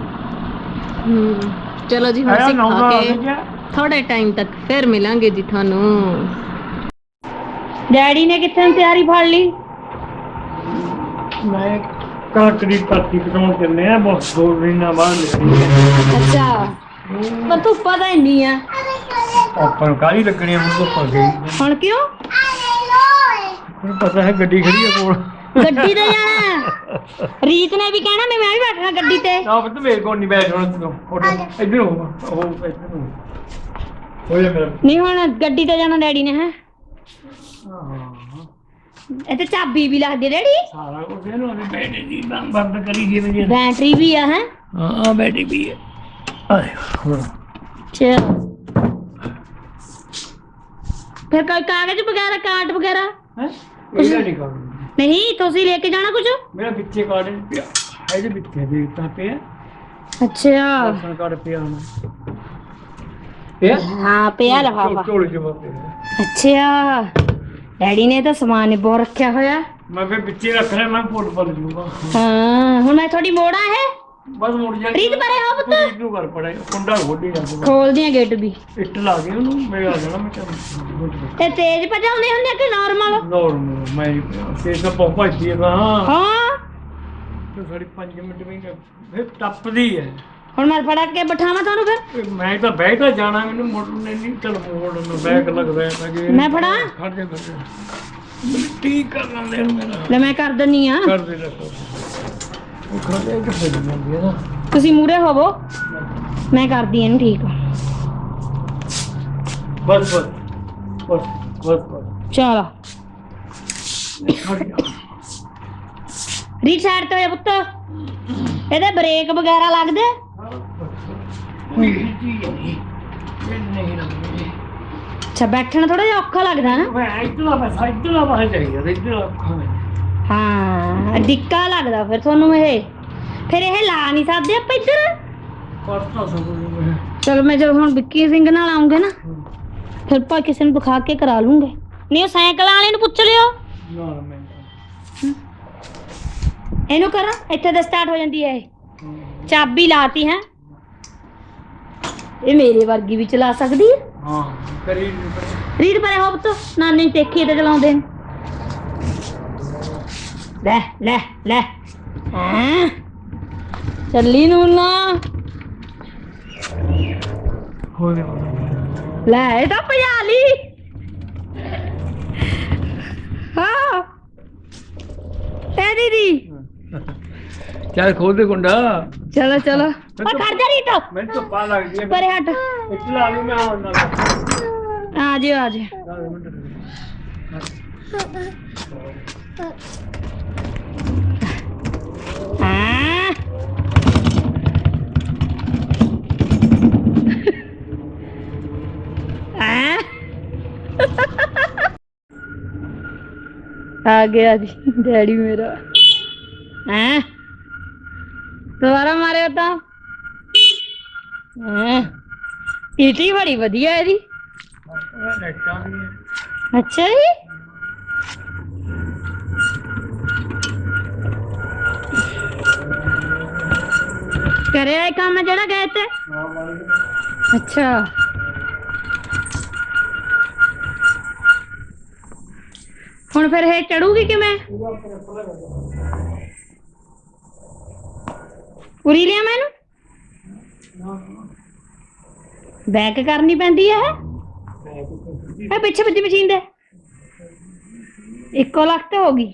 ਹੂੰ ਚਲੋ ਜੀ ਹੁਣ ਅਸੀਂ ਖਾ ਕੇ ਥੋੜੇ ਟਾਈਮ ਤੱਕ ਫਿਰ ਮਿਲਾਂਗੇ ਜੀ ਤੁਹਾਨੂੰ। ਡੈਡੀ ਨੇ ਕਿੱਥੇ ਨੂੰ ਤਿਆਰੀ ਫੜ ਲਈ? ਮੈਂ ਕਣਕ ਦੀ ਪੱਤੀ ਕਟਾਉਣ ਚੱਲੇ ਆ ਬਹੁਤ ਦੋ ਮਹੀਨਾ ਬਾਅਦ ਲੈਣੀ ਅੱਛਾ ਪਰ ਧੁੱਪਾ ਤਾਂ ਇੰਨੀ ਆ। ਆਪਾਂ ਨੂੰ ਕਾਹਲੀ ਲੱਗਣੀ ਆ ਮੈਨੂੰ ਧੁੱਪ ਗਈ। ਹੁਣ ਕਿਉਂ? ਮੈਨੂੰ ਪਤਾ ਹੈ ਗੱਡੀ ਖੜੀ ਆ ਕੋਲ। ਗੱਡੀ ਤੇ ਜਾਣਾ। ਰੀਤ ਨੇ ਵੀ ਕਹਿਣਾ ਮੈਂ ਮੈਂ ਵੀ ਬੈਠਣਾ ਗੱਡੀ ਤੇ। ਨਾ ਪਤਾ ਮੇਰੇ ਕੋਲ ਨਹੀਂ ਬੈਠ ਹੁਣ ਤੂੰ। ਫੋਟੋ ਇੱਧਰ ਹੋ ਉਹ ਇੱਧਰ ਹੋ। ਹੋ ਜਾ ਮੇਰਾ ਨਹੀਂ ਹੁਣ ਗੱਡੀ ਤੇ ਜਾਣਾ ਡੈਡੀ ਨੇ ਹੈ। ਹਾਂ। ਇਹ ਤੇ ਚਾਬੀ ਵੀ ਲੱਗਦੀ ਡੈਡੀ। ਸਾਰਾ ਕੁਝ ਇਹਨੂੰ ਅਸੀਂ ਬੈਠੇ ਜੀ ਬੰਦ ਬੰਦ ਕਰੀ ਗਏ ਵੀ ਬੈਟਰੀ ਵੀ ਆ ਹੈ। ਹਾਂ ਬੈਠੀ ਵੀ ਹੈ ਆਏ ਹੁਣ। ਚਲ ਫਿਰ ਕੋਈ ਕਾਗਜ਼ ਵਗੈਰਾ ਕਾਰਡ ਵਗੈਰਾ? ਹੈ? ਇਹਦਾ ਨਹੀਂ ਕਰਨਾ ਨਹੀਂ ਤੁਸੀਂ ਲੈ ਕੇ ਜਾਣਾ ਕੁਝ ਮੇਰਾ ਵਿੱਚੇ ਕਾਰਡ ਨੀ ਪਿਆ। ਇਹਦੇ ਵਿੱਚੇ ਦੇਖਤਾ ਪਿਆ। ਅੱਛਾ। ਰਾਸ਼ਨ ਕਾਰਡ ਪਿਆ ਹੋਣਾ। ਪਿਆ? ਹਾਂ ਪਿਆ ਲਫਾਫਾ। ਜਮਾ ਪਿਆ। ਅੱਛਾ। ਡੈਡੀ ਨੇ ਤਾਂ ਸਮਾਨ ਹੀ ਬਹੁਤ ਰੱਖਿਆ ਹੋਇਆ। ਮੈਂ ਫਿਰ ਵਿੱਚੇ ਰੱਖ ਰਿਹਾ ਮੈਂ ਫੋਟ ਪਰ ਜੂਗਾ। ਹਾਂ ਹੁਣ ਮੈਂ ਤੁਹਾਡੀ ਮੋੜਾ ਹੈ ਬਸ ਮੁੜ ਜਾ ਰੀਤ ਪਰੇ ਹੋ ਪੁੱਤ। ਰੀਤ ਨੂੰ ਕਰ ਪੜਾ ਕੁੰਡਾ ਖੋਲੀ ਜਾਂਦਾ ਖੋਲਦੀਆਂ ਗੇਟ ਵੀ। ਇੱਟ ਲਾ ਕੇ ਉਹਨੂੰ ਮੈਂ ਆ ਜਾਣਾ ਮੈਂ ਚੱਲ ਤੇ ਤੇਜ਼ ਭਜਾਉਂਦੇ ਹੁੰਦੇ ਕਿ ਨਾਰਮਲ ਨੋਰਮਲ ਮੈਂ ਤੇ ਤਾਂ ਪਹੁੰਚ ਹੈ ਤਾਂ। ਹਾਂ। ਤੇ ਸਾਡੀ 5 ਮਿੰਟ ਵੀ ਨਹੀਂ ਫਿਰ ਟੱਪਦੀ ਹੈ ਹੁਣ ਮੈਂ ਫੜਾ ਕੇ ਬਿਠਾਵਾਂ ਤੁਹਾਨੂੰ ਫਿਰ? ਇਹ ਮੈਂ ਤਾਂ ਬਹਿ ਤਾਂ ਜਾਣਾ ਮੈਨੂੰ ਮੋੜਨ ਨੇ ਨਹੀਂ ਚਲ ਮੋੜਨ ਬੈਗ ਲੱਗਦਾ ਹੈ ਕਿ ਮੈਂ ਫੜਾਂ? ਖੜ ਜਾ ਖੜ ਜਾ। ਠੀਕ ਕਰ ਲੈਂਦੇ ਮੇਰਾ। ਲੈ ਮੈਂ ਕਰ ਦਿੰਨੀ ਆ। ਕਰ ਦੇ ਰੱਖੋ। ਖੜ ਜਾ ਕਿ ਫਿਰ ਜਾਂਦੀ ਹੈ ਨਾ ਤੁਸੀਂ ਮੂਰੇ ਹੋਵੋ। ਮੈਂ ਕਰਦੀ ਇਹਨੂੰ ਠੀਕ। ਬਸ ਬਸ। ਬਸ ਬਸ ਬਸ। ਚਲੋ। ਖੜ ਜਾ। ਰੀਟ ਸਾਈਡ ਤੇ ਹੋ ਜਾ ਪੁੱਤ। ਇਹਦੇ ਬ੍ਰੇਕ ਵਗੈਰਾ ਲੱਗਦੇ? ਅੱਛਾ ਬੈਠਣਾ ਥੋੜਾ ਜਿਹਾ ਔਖਾ ਲੱਗਦਾ ਨਾ। ਮੈਂ ਇਤਨਾ ਬਸ ਇਤਨਾ ਬਾਹਰ ਚਾਹੀਦਾ ਇਤਨਾ ਔਖਾ ਹੈ। ਡਿੱਕਾ ਲੱਗਦਾ ਫਿਰ ਤੁਹਾਨੂੰ ਇਹ। ਫਿਰ ਇਹ ਲਾ ਨਹੀਂ ਸਕਦੇ ਆਪਾਂ ਇੱਧਰ। ਕਰਤਾ ਚਲੋ ਮੈਂ ਜਦੋਂ ਹੁਣ ਵਿੱਕੀ ਸਿੰਘ ਨਾਲ ਆਉਂਗੇ ਨਾ ਫਿਰ ਪਾ ਕਿਸੇ ਨੂੰ ਦਿਖਾ ਕੇ ਕਰਾ ਲੂੰਗੇ। ਨਹੀਂ ਉਹ ਸਾਈਕਲ ਵਾਲੇ ਨੂੰ ਪੁੱਛ ਲਿਓ। ਨਾ ਮੈਂ ਇਹਨੂੰ ਕਰਾਂ ਇੱਥੇ ਤੇ ਸਟਾਰਟ ਹੋ ਜਾਂਦੀ ਹੈ ਇਹ। ਚਾਬੀ ਲਾਤੀ ਹੈ। ਇਹ ਮੇਰੇ ਵਰਗੀ ਵੀ ਚਲਾ ਸਕਦੀ ਹੈ। ਹਾਂ ਕਰੀ ਰੀਡ ਪਰੇ ਹੋ ਪੁੱਤ ਨਾਨੀ ਦੇਖੀ ਤੇ ਚਲਾਉਂਦੇ ਨੇ। ਲੈ ਲੈ ਲੈ। ਹਾਂ? ਚੱਲੀ ਨੂੰ ਨਾ। ਹੋ ਗਿਆ ਲੈ ਇਹ ਤਾਂ ਲਈ। ਹਾਂ। ਤੇ ਦੀਦੀ ਚੱਲ ਖੋਲ ਦੇ ਗੁੰਡਾ। ਚਲੋ ਚਲੋ। ਓ ਖੜ ਜਾ ਰੀਟ ਮੈਨੂੰ ਤਾਂ ਪਾ ਲੱਗਦੀ ਹੈ ਪਰੇ ਹਟ। ਇਤਲਾ ਵੀ ਮੈਂ ਆਉਣ ਨਾਲ ਆ ਜਿਓ ਆ ਜਿਓ। ਹਾਂ ਹਾਂ ਆ ਗਿਆ ਜੀ ਡੈਡੀ ਮੇਰਾ ਹੈ ਦੁਬਾਰਾ ਮਾਰਿਆ ਤਾਂ ਹਾਂ ਪੀਟੀ ਬੜੀ ਵਧੀਆ ਇਹਦੀ ਅੱਛਾ ਜੀ ਕਰਿਆ ਇਹ ਕੰਮ ਜਿਹੜਾ ਗਏ ਤੇ ਅੱਛਾ। ਹੁਣ ਫਿਰ ਇਹ ਚੜੂਗੀ ਕਿਵੇਂ? ਉਰੀ ਲਿਆ ਮੈਨੂੰ ਬੈਕ ਕਰਨੀ ਪੈਂਦੀ ਹੈ ਇਹ? ਪਿੱਛੇ ਵੱਜੀ ਮਸ਼ੀਨ ਦੇ। ਇੱਕੋ ਲੱਖ ਤੇ ਹੋ ਗਈ।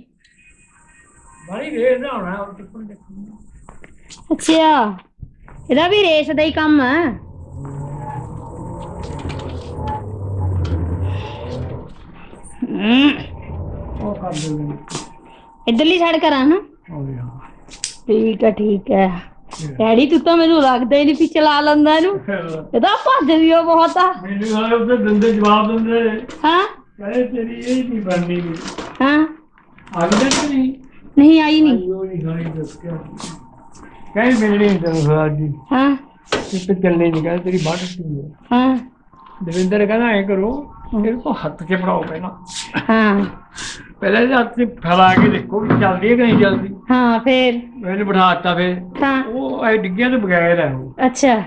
ਬੜੀ ਰੇਸ ਨਾ ਹੋਣਾ ਉਹ ਟਿੱਪਣ ਦੇਖੋ ਅੱਛਾ। ਇਹਦਾ ਵੀ ਰੇਸ ਦਾ ਹੀ ਕੰਮ ਹੈ। ਹਮ, ਉਹ ਕਰ ਦੇ ਇੱਧਰਲੀ ਸਾਈਡ ਕਰਾਂ ਨਾ। ਹੋ। ਗਿਆ ਠੀਕ ਹੈ ਠੀਕ ਹੈ ਡੈਡੀ ਤੂੰ ਤਾਂ ਮੈਨੂੰ ਲੱਗਦਾ ਹੀ ਨਹੀਂ ਵੀ ਚਲਾ ਲੈਂਦਾ ਇਹਨੂੰ। ਇਹਦਾ ਭੱਜ ਵੀ ਉਹ ਬਹੁਤ ਆ। ਮੈਨੂੰ ਸਾਰੇ ਉਹਦੇ ਦਿੰਦੇ ਜਵਾਬ ਦਿੰਦੇ ਹਾਂ? ਕਹੇ ਤੇਰੀ ਇਹ ਨਹੀਂ ਬਣਨੀ। ਨੀ। ਹਾਂ। ਆ ਗਈ ਕਿ ਨਹੀਂ। ਨਹੀਂ ਆਈ ਨਹੀਂ ਉਹ ਨਹੀਂ ਖਾਣੀ ਦੱਸ ਕੇ ਕਹੇ ਮਿਲਣੀ ਤੈਨੂੰ ਸਵਾਦ ਜੀ ਹਾਂ। ਤੇ ਚੱਲਣੀ ਨਹੀਂ ਕਹਿੰਦੇ ਤੇਰੀ ਬਾਟ ਕੀ ਹੈ ਹਾਂ। ਦਵਿੰਦਰ ਕਹਿੰਦਾ ਐ ਕਰੋ ਇਹਦੇ ਕੋ ਹੱਥ 'ਚ ਫੜਾਓ ਪਹਿਲਾਂ। ਹਾਂ। ਪਹਿਲਾਂ ਇਹਦੇ ਹੱਥ 'ਚ ਫੈਲਾ ਕੇ ਦੇਖੋ ਵੀ ਚੱਲਦੀ ਹੈ ਕਿ ਨਹੀਂ ਚੱਲਦੀ। ਹਾਂ ਫੇਰ? ਮੈंने ਬਿਠਾ ਦਿੱਤਾ ਫਿਰ। ਹਾਂ ਉਹ ਐ ਡਿੱਗਿਆ ਤੇ ਬਗੈਰ ਹੈ ਉਹ ਅੱਛਾ।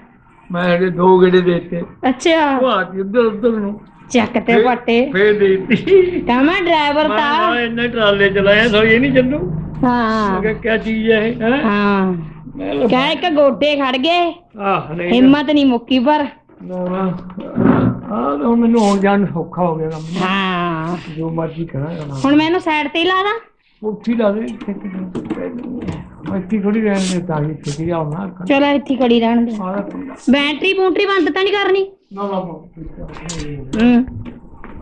ਮੈਂ ਇਹਦੇ ਦੋ ਗੇੜੇ ਦੇਤੇ। ਅੱਛਾ। ਉਹ ਆਤੀ ਉੱਧਰ ਉੱਧਰ ਨੂੰ। ਚੱਕ ਤੇ ਪੱਟੇ। ਫੇਰ ਦੇ ਦਿੱਤੀ। ਕਮਾ ਡਰਾਈਵਰ ਤਾਂ। ਨਾ ਇੰਨੇ ਟਰਾਲੇ ਚਲਾਏ ਸੋ ਇਹ ਨਹੀਂ ਚੱਲੂ। ਮੈਂ ਹਾਂ ਕਿਹਾ ਕੀ ਚੀਜ਼ ਹੈ? ਹੈਂ? ਕਿਹਾ, ਇੱਕ ਗੋਡੇ ਖੜ ਗਏ। ਆਹ ਨਹੀਂ ਹਿੰਮਤ ਨਹੀਂ ਮੁੱਕੀ ਪਰ। ਨਾ ਨਾ ਆਹ ਹੁਣ ਮੈਨੂੰ ਆਉਣ ਜਾਣ ਨੂੰ ਸੌਖਾ ਹੋ ਗਿਆ ਕੰਮ ਹਾਂ। ਜੋ ਮਰਜ਼ੀ ਕਰਾਂਗਾ ਨਾ ਹੁਣ ਮੈਨੂੰ ਸਾਈਡ ਤੇ ਹੀ ਲਾ ਦਾਂ। ਉੱਠੀ ਲਾ ਦੇ ਮੈਂ ਇੱਥੇ ਥੋੜੀ ਰਹਿਣ ਦੇ ਤਾਂ ਹੀ ਛੇਤੀ ਆਉਣਾ ਚਲੋ ਇੱਥੇ ਖੜੀ ਰਹਿਣ ਦੇ। ਆਹ ਬੈਟਰੀ ਬੂਟਰੀ ਬੰਦ ਤਾਂ ਨਹੀਂ ਕਰਨੀ? ਨਾ ਨਾ ਹੂੰ।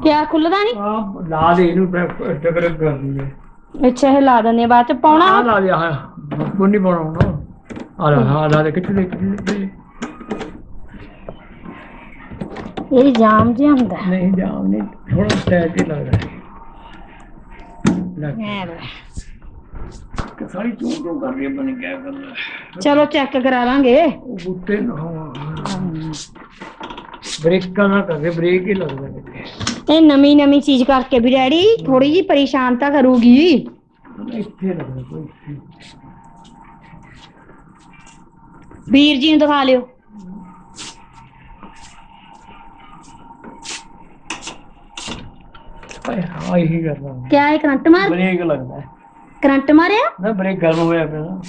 ਕਿਆ ਖੁੱਲਦਾ ਨਹੀਂ? ਆ ਲਾ ਦੇ ਇਹਨੂੰ ਟਕਰ ਕਰ ਦਿੰਦੇ ਅੱਛਾ ਇਹ ਲਾ ਦਿੰਦੇ ਆ ਬਾਅਦ ਚ। ਆ ਪਾਉਣਾ ਲਾ ਦੇ ਆ ਕੋਈ ਨਹੀਂ ਬਣਾਉਣਾ ਆ ਲਾ ਦੇ ਕਿੱਥੇ ਕਿੱਥੇ ਇਹ ਜਾਮ ਜਿਹਾ ਹੁੰਦਾ ਨਹੀਂ ਜਾਮ ਨਹੀਂ ਥੋੜਾ ਟੈਟ ਹੀ ਲੱਗਦਾ ਹੈ। ਲੱਗ ਐ ਲੈ। ਕੇ ਸਾਰੀ ਚੂੰ ਚੂੰ ਕਰ ਰਹੀ ਹੈ ਬਣੀ ਕਿਆ ਕਰਨਾ ਚਲੋ ਚੈੱਕ ਕਰਾ ਲਾਂਗੇ। ਉਹ ਬੁੱਤੇ ਨਾ ਬ੍ਰੇਕਾਂ ਨਾ ਕਰਦੇ ਬ੍ਰੇਕ ਹੀ ਲੱਗਦਾ ਕਿਤੇ। ਇਹ ਨਵੀਂ ਨਵੀਂ ਚੀਜ਼ ਕਰਕੇ ਵੀ ਡੈਡੀ ਥੋੜੀ ਜੀ ਪਰੇਸ਼ਾਨ ਤਾਂ ਕਰੂਗੀ। ਇੱਥੇ ਲੱਗਦਾ ਕੋਈ। ਵੀਰ ਜੀ ਨੂੰ ਦਿਖਾ ਲਿਓ। ਹਾਏ ਹਾਂ ਇਹੀ ਕਰਦਾ ਕਿਆ ਇਹ ਕਰੰਟ ਮਾਰ ਬ੍ਰੇਕ ਲੱਗਦਾ। ਹੈ। ਕਰੰਟ ਮਾਰਿਆ? ਨਾ ਬ੍ਰੇਕ ਗਰਮ ਹੋਇਆ ਪਿਆ ਨਾ।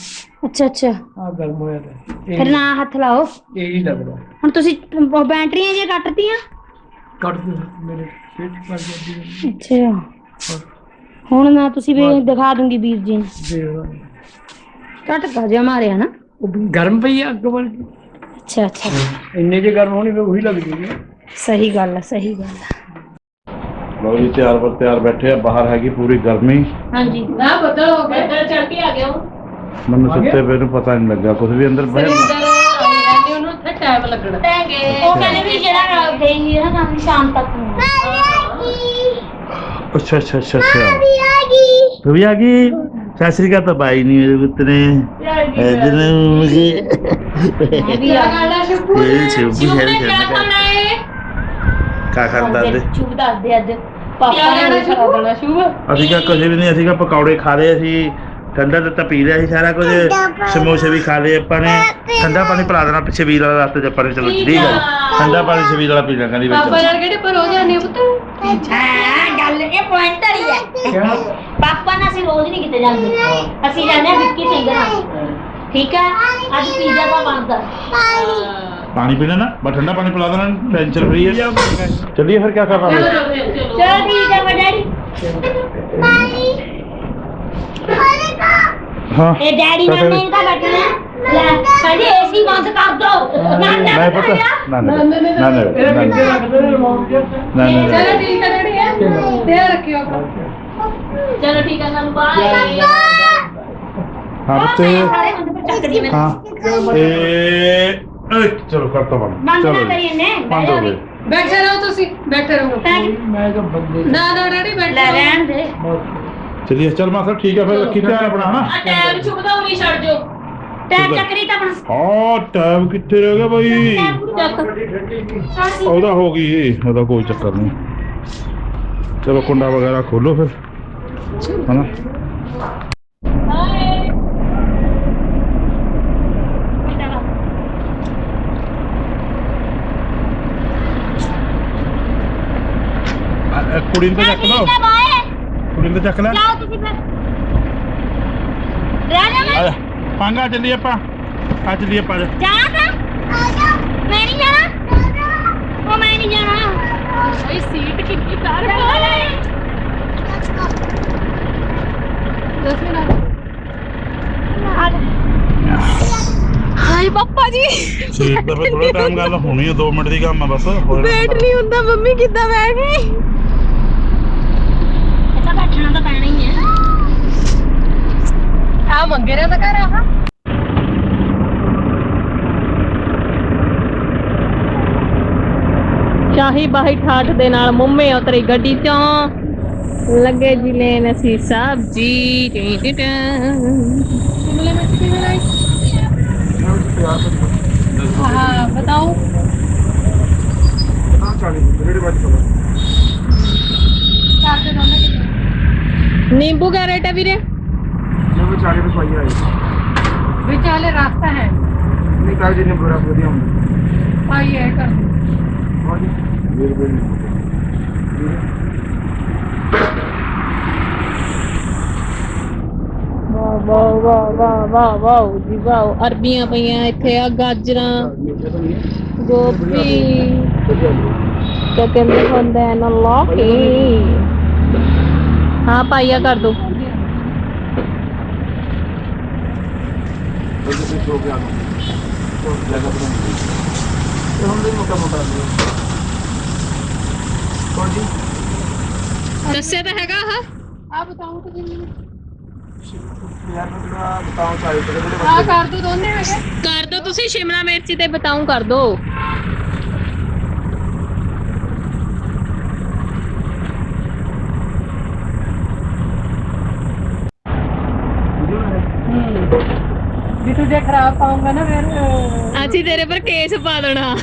ਅੱਛਾ ਅੱਛਾ। ਆ ਗਰਮ ਹੋਇਆ ਪਿਆ। ਫਿਰ ਇਹ ਨਾ ਹੱਥ ਲਾਓ। ਇਹੀ ਲੱਗਦਾ। ਹੁਣ ਤੁਸੀਂ ਉਹ ਬੈਟਰੀਆਂ ਜੇ ਕੱਟਤੀਆਂ? ਕੱਟ ਦੇ ਮੇਰੇ ਪੇਟ ਪਰ ਜਾਂਦੀ ਅੱਛਾ। ਹੁਣ ਨਾ ਤੁਸੀਂ ਵੀ ਦਿਖਾ ਦੂੰਗੀ ਵੀਰ ਜੀ ਨੂੰ। ਦੇ ਕੱਟ ਕਾ ਜਿਹਾ ਮਾਰਿਆ ਨਾ। ਉਹ ਗਰਮ ਪਈ ਆ ਅੱਗ ਵਾਲੀ ਅੱਛਾ ਅੱਛਾ। ਇੰਨੇ ਜੇ ਗਰਮ ਹੋਣੀ ਫਿਰ ਉਹੀ ਲੱਗ ਜੂਗੀ ਸਹੀ ਗੱਲ ਹੈ ਸਹੀ ਗੱਲ ਹੈ ਲੋ ਜੀ ਤਿਆਰ ਪਰ ਤਿਆਰ ਬੈਠੇ ਆ ਬਾਹਰ ਹੈਗੀ ਪੂਰੀ ਗਰਮੀ। ਹਾਂਜੀ। ਨਾ ਬੱਦਲ ਹੋ ਗਿਆ ਬੱਦਲ ਚੜ ਕੇ ਆ ਗਿਆ ਉਹ। ਮੈਨੂੰ ਸੁੱਤੇ ਪਏ ਨੂੰ ਪਤਾ ਨਹੀਂ ਲੱਗਾ ਕੁਝ ਵੀ ਅੰਦਰ ਬਹਿ ਰਹਿੰਦੀ ਉਹਨੂੰ ਉੱਥੇ ਟਾਈਮ ਲੱਗਣਾ। ਉਹ ਕਹਿੰਦੇ ਵੀ ਜਿਹੜਾ ਦੇਂਗੀ ਨਾ ਕੰਮ ਸ਼ਾਮ ਤੱਕ ਅੱਛਾ ਅੱਛਾ ਅੱਛਾ ਅੱਛਾ। ਤੂੰ ਵੀ ਆ ਗਈ? ਸਤਿ ਸ੍ਰੀ ਅਕਾਲ ਤਾਂ ਬਾਈ ਨਹੀਂ ਮੇਰੇ ਪੁੱਤ ਨੇ। ਇਧਰ ਮੁਝੇ ਵੀ ਆ ਗਾਣਾ ਸ਼ੁਭੂ ਇਹ ਸ਼ੁਭੂ ਹੈ ਨੇ ਸ਼ਰਮਾ ਕਿਆ ਕਰ। ਖਾਣਾ ਹੈ ਕਾ ਕਰਦਾ ਦੇ ਚੁੱਪ ਦੱਸਦੇ ਅੱਜ। ਕਿਆ ਪਾਪਾ ਖਾਣਾ ਨੇ ਸ਼ੁਭੂ? ਗਾਣਾ ਸ਼ੁਭੂ। ਅਸੀਂ ਕਾ ਕੁਝ ਵੀ ਨਹੀਂ ਅਸੀਂ ਕਾ ਪਕੌੜੇ ਖਾ ਲਏ ਅਸੀਂ ਠੰਡਾ ਦਿੱਤਾ ਪੀ ਲਿਆ ਸੀ ਸਾਰਾ ਕੁਝ। ਸਮੋਸੇ ਵੀ ਖਾ ਲਏ ਆਪਾਂ ਨੇ। ਠੰਡਾ ਪਾਣੀ ਪਿਲਾ ਦੇਣਾ ਪਿੱਛੇ ਵੀਰ ਵਾਲਾ ਰਸਤੇ ਚ ਆਪਾਂ ਨੇ ਚਲੋ ਠੀਕ ਹੈ ਠੰਡਾ ਪਾਣੀ ਛਬੀਲ ਵਾਲਾ ਪੀ ਲੈਣਾ ਕਹਿੰਦੀ ਪਾਪਾ ਵਿੱਚ ਨਾਲ ਕਿਹੜੇ ਪਰ ਹੋ ਜਾਂਦੀ ਆ ਪੁੱਤ? ਹਾਂ ਗੱਲ ਇਹ ਪੁਆਇੰਟ ਵਾਲੀ ਹੈ ਕਿਆ ਪਾਪਾ ਨਾਲ ਅਸੀਂ ਰੋਜ਼ ਨਹੀਂ ਕਿਤੇ ਜਾਂਦੇ। ਅਸੀਂ ਜਾਂਦੇ ਹਾਂ ਵਿੱਕੀ ਸਿੰਘ ਨਾਲ। ਠੀਕ ਹੈ ਅੱਜ ਪੀਜ਼ਾ ਦਾ ਬਣਦਾ। ਪਾਣੀ। ਪੀਣਾ ਨਾ ਬਸ ਠੰਡਾ ਪਾਣੀ ਪਿਲਾ ਦੇਣਾ ਟੈਨਸ਼ਨ ਫਰੀ। ਹੈ ਚਲਿਏ ਫਿਰ ਕੀ ਕਰਨਾ ਚਲੋ ਹੈ ਚਲੋ ਠੀਕ ਹੈ ਮੈਂ ਡੈਡੀ। ਹਾਂ ਇਹ ਡੈਡੀ ਨਾਲ ਨਹੀਂ ਤਾਂ ਬੈਠਣਾ ਲੈ ਕਹਿੰਦੇ ਏਸੀ ਬੰਦ ਕਰ ਦੋ ਨਾ ਨਾ ਮੈਂ ਪਤਾ ਨਾ ਨਾ ਨਾ ਨਾ ਨਾ ਚਲੋ ਠੀਕ ਹੈ ਡੈਡੀ ਹੈ ਧਿਆਨ ਰੱਖਿਓ ਆਪਣਾ ਚਲੋ ਠੀਕ ਹੈ ਸਾਨੂੰ ਬਾਏ ਹਾਂ ਬੱਚੇ ਹਾਂ ਇਹ ਚਲੋ ਕਰਤਾ ਬੰਦ ਚਲੋ ਬੰਦ ਹੋ ਗਏ ਬੈਠੇ ਰਹੋ ਤੁਸੀਂ ਬੈਠੇ ਰਹੋ ਮੈਂ ਤਾਂ ਬੰਦੇ ਨਾ ਨਾ ਡੈਡੀ ਲੈ ਬੈਠੇ ਰਹਿਣ ਦੇ ਚਲਿਏ। ਚਲ ਮਾਸਰ ਠੀਕ ਹੈ ਫਿਰ ਰੱਖੀ ਧਿਆਨ ਆਪਣਾ ਹਨਾ? ਆ ਟੈਬ ਚੁੱਕਦਾ ਉਹ ਨਹੀਂ ਛੱਡ ਜੋ ਟੈਬ ਚੱਕਰੀ ਤਾਂ ਆਪਣਾ। ਹਾਂ ਟਾਈਮ ਕਿੱਥੇ ਰਹਿ ਗਿਆ ਬਾਈ? ਉਹਦਾ ਹੋ ਗਈ ਉਹਦਾ ਕੋਈ ਚੱਕਰ ਨਹੀਂ। ਚਲੋ ਕੁੰਡਾ ਵਗੈਰਾ ਖੋਲੋ ਫਿਰ ਹਨਾ? ਆ, ਕੁੜੀ ਨੂੰ ਤਾਂ ਚੱਕ ਲਓ। ਬਾਏ ਕੁੜੀ ਨੂੰ ਤਾਂ ਚੱਕ ਲੈ। ਜਾਓ ਤੁਸੀਂ ਫਿਰ। ਰਹਿ ਜਾ ਆ ਜਾ। ਪਾਂਗਾ ਚੱਲੀਏ ਆਪਾਂ। ਆ ਚੱਲੀਏ ਆਪਾਂ ਆ ਜਾ। ਜਾਣਾ ਤਾਂ। ਮੈਂ ਨਹੀਂ ਜਾਣਾ। ਉਹ ਮੈਂ ਨਹੀਂ ਜਾਣਾ। ਓਏ ਸੀਟ ਕਿੰਨੀ ਕਰ ਦਸ ਮਿੰਟ ਹਾਈ ਪਾਪਾ ਜੀ। ਸੀਟ ਦਾ ਫਿਰ ਥੋੜਾ ਟਾਈਮ ਗੱਲ ਹੋਣੀ ਹੈ 2 ਮਿੰਟ ਦੀ ਕੰਮ ਆ ਬਸ। ਹੋਏ ਨਾ ਨਹੀਂ ਹੁੰਦਾ ਮੰਮੀ ਕਿੱਦਾਂ ਗਈ ਇਹ ਤਾਂ ਬੈਠਣਾ ਤਾਂ ਪੈਣਾ ਹੀ ਹੈ ਆ ਮੰਗੇਰਿਆਂ ਦਾ ਘਰ ਆ ਸ਼ਾਹੀ ਬਾਹੀ ਠਾਠ ਦੇ ਨਾਲ ਮੁੰਮੇ ਉਤਰੀ ਗੱਡੀ ਚੋਂ ਲੱਗੇ ਜੀ ਲੈਣ ਅਸੀਂ ਸਬਜੀ ਟੀ ਟੀ ਟੀ ਸ਼ਿਮਲਾ ਮਿਰਚ ਕਿਵੇਂ ਲਾਈ ਹਾਂ ਬਤਾਓ नींबू क्या रेट है वीरे ਜਿਵੇਂ 40 ਰੁਪਏ ਪਾਈ ਆਈ विचाले रास्ता है ਨਹੀਂ ਕਾਹ ਜੀ ਨੇ ਬੜਾ ਵਧੀਆ ਹੁੰਦਾ पाई है कर ਹਾਂਜੀ 20 ਰੁਪਏ ਵਾਹ ਵਾਹ ਵਾਹ ਵਾਹ ਵਾਹ ਵਾਹ ਜੀ ਵਾਹ ਅਰਬੀਆਂ ਪਈਆਂ ਇੱਥੇ ਆ ਗਾਜਰਾਂ ਗੋਭੀ ਕਿਆ ਕਹਿੰਦੇ ਹੁੰਦੇ ਨੇ ਲੌਕੀ ਹਾਂ ਪਾਈਆ ਕਰ ਦੋ ਦੱਸਿਆ ਤਾਂ ਹੈਗਾ ਆਹ। ਆ ਕਰ ਦੋ ਦੋਨੇ ਹੈਗੇ। ਕਰ ਦੋ ਤੁਸੀਂ ਸ਼ਿਮਲਾ ਮਿਰਚ ਤੇ ਬਤਾਉ ਕਰ ਦੋ ਵੀ ਤੂੰ ਜੇ ਖਰਾਬ ਪਾਉਂਗਾ ਨਾ ਫਿਰ ਅਸੀਂ ਤੇਰੇ ਪਰ ਕੇਸ ਪਾ ਦੇਣਾ।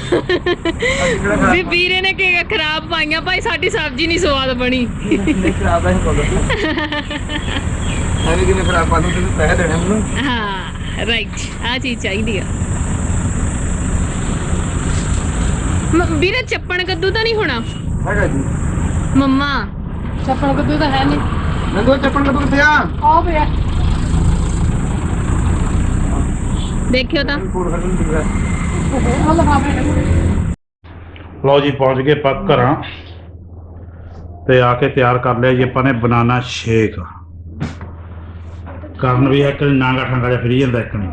ਵੀ ਵੀਰੇ ਨੇ ਕਿ ਖਰਾਬ ਪਾਈਆਂ ਭਾਈ ਸਾਡੀ ਸਬਜ਼ੀ ਨਹੀਂ ਸਵਾਦ ਬਣੀ। ਨਹੀਂ ਖਰਾਬ ਹੈ ਕੋਲ ਐਵੇਂ ਕਿਵੇਂ ਖਰਾਬ ਪਾ ਦੂੰ ਤੇ ਪੈਸੇ ਦੇਣੇ ਮੈਨੂੰ। ਹਾਂ ਰਾਈਟ ਆ ਚੀਜ਼ ਚਾਹੀਦੀ ਆ। ਵੀਰੇ ਚੱਪਣ ਕੱਦੂ ਤਾਂ ਨਹੀਂ ਹੋਣਾ? ਹੈਗਾ ਜੀ। ਮੰਮਾ। ਚੱਪਲ ਕੱਦੂ ਤਾਂ ਹੈ ਨਹੀਂ। ਨੰਗੋ ਚੱਪਣ ਕਦੋਂ ਕਿੱਥੇ ਆ? ਆ ਪਿਆ। ਦੇਖਿਓ ਤਾਂ। ਉਹ ਲਓ ਜੀ ਪਹੁੰਚ ਗਏ ਆਪਾਂ ਘਰਾਂ। ਤੇ ਆ ਕੇ ਤਿਆਰ ਕਰ ਲਿਆ ਜੀ ਆਪਾਂ ਨੇ ਬਨਾਨਾ ਸ਼ੇਕ। ਕਰਨ ਵੀ ਇੱਕ ਨਾਂਗਾ ਠਾਂਗਾ ਜਿਹਾ ਫਿਰੀ ਜਾਂਦਾ ਇੱਕ ਨੇ।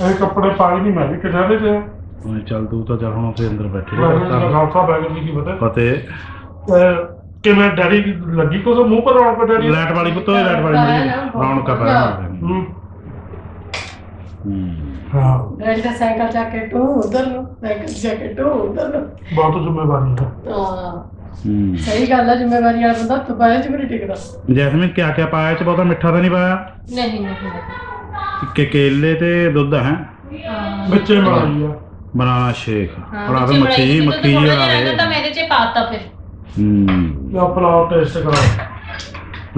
ਇਹ ਕੱਪੜੇ ਪਾਈ ਨਹੀਂ ਮੈਂ ਵੀ ਕਿਹੜਾ ਦੇ ਤੇ ਹੁਣ ਚੱਲ ਤੂੰ ਤਾਂ ਚੱਲ ਹੁਣ ਉੱਥੇ ਅੰਦਰ ਬੈਠੇ ਖਾਲਸਾ ਬੈਗ ਜੀ ਕੀ ਪਤਾ। ਫਤੇ ਅਹ ਕਿਵੇਂ ਡੈਡੀ ਲੱਗੀ ਕੋਸ ਮੂੰਹ ਪਰ ਰੌਣਕ ਡੈਡੀ? ਲਾਈਟ ਵਾਲੀ ਪੁੱਤੋ ਲਾਈਟ ਵਾਲੀ ਮੜੀ। ਰੌਣਕਾਂ ਪੈ ਹੂੰ। ਹੂੰ। ਹਾਂ ਡੈਡੀ ਦਾ ਸਾਈਕਲ ਚੱਕ ਕੇ ਟੂ ਉਧਰ ਨੂੰ ਸਾਈਕਲ ਚੱਕ ਕੇ ਟੂ ਉਧਰ ਨੂੰ ਬਹੁਤ ਜ਼ਿੰਮੇਵਾਰੀ ਹੈ। ਹਾਂ। ਹੂੰ। ਸਹੀ ਗੱਲ ਹੈ ਜ਼ਿੰਮੇਵਾਰੀ ਵਾਲਾ ਬੰਦਾ ਤੁਬਾਇਆ ਚ ਵੀ ਨਹੀਂ ਟਿਕਦਾ। ਜੈਸਮੀਨ ਕਿਆ ਕਿਆ ਪਾਇਆ ਚ ਬਹੁਤਾ ਮਿੱਠਾ ਤਾਂ ਨਹੀਂ ਪਾਇਆ? ਨਹੀਂ ਨਹੀਂ ਕਿ ਕੇਲੇ ਤੇ ਦੁੱਧ ਹੈ? ਬੱਚੇ ਮਾਰੀ ਆ। Banana shake. ਬਣਾ ਦੇ ਮੱਖੀ ਮੱਖੀ ਬਣਾ ਦੇ ਮੈਂ ਇਹਦੇ ਚ ਪਾਤਾ ਫਿਰ। ਹੂੰ। ਲਓ ਪਲਾਓ ਟੇਸਟ ਕਰਾਓ।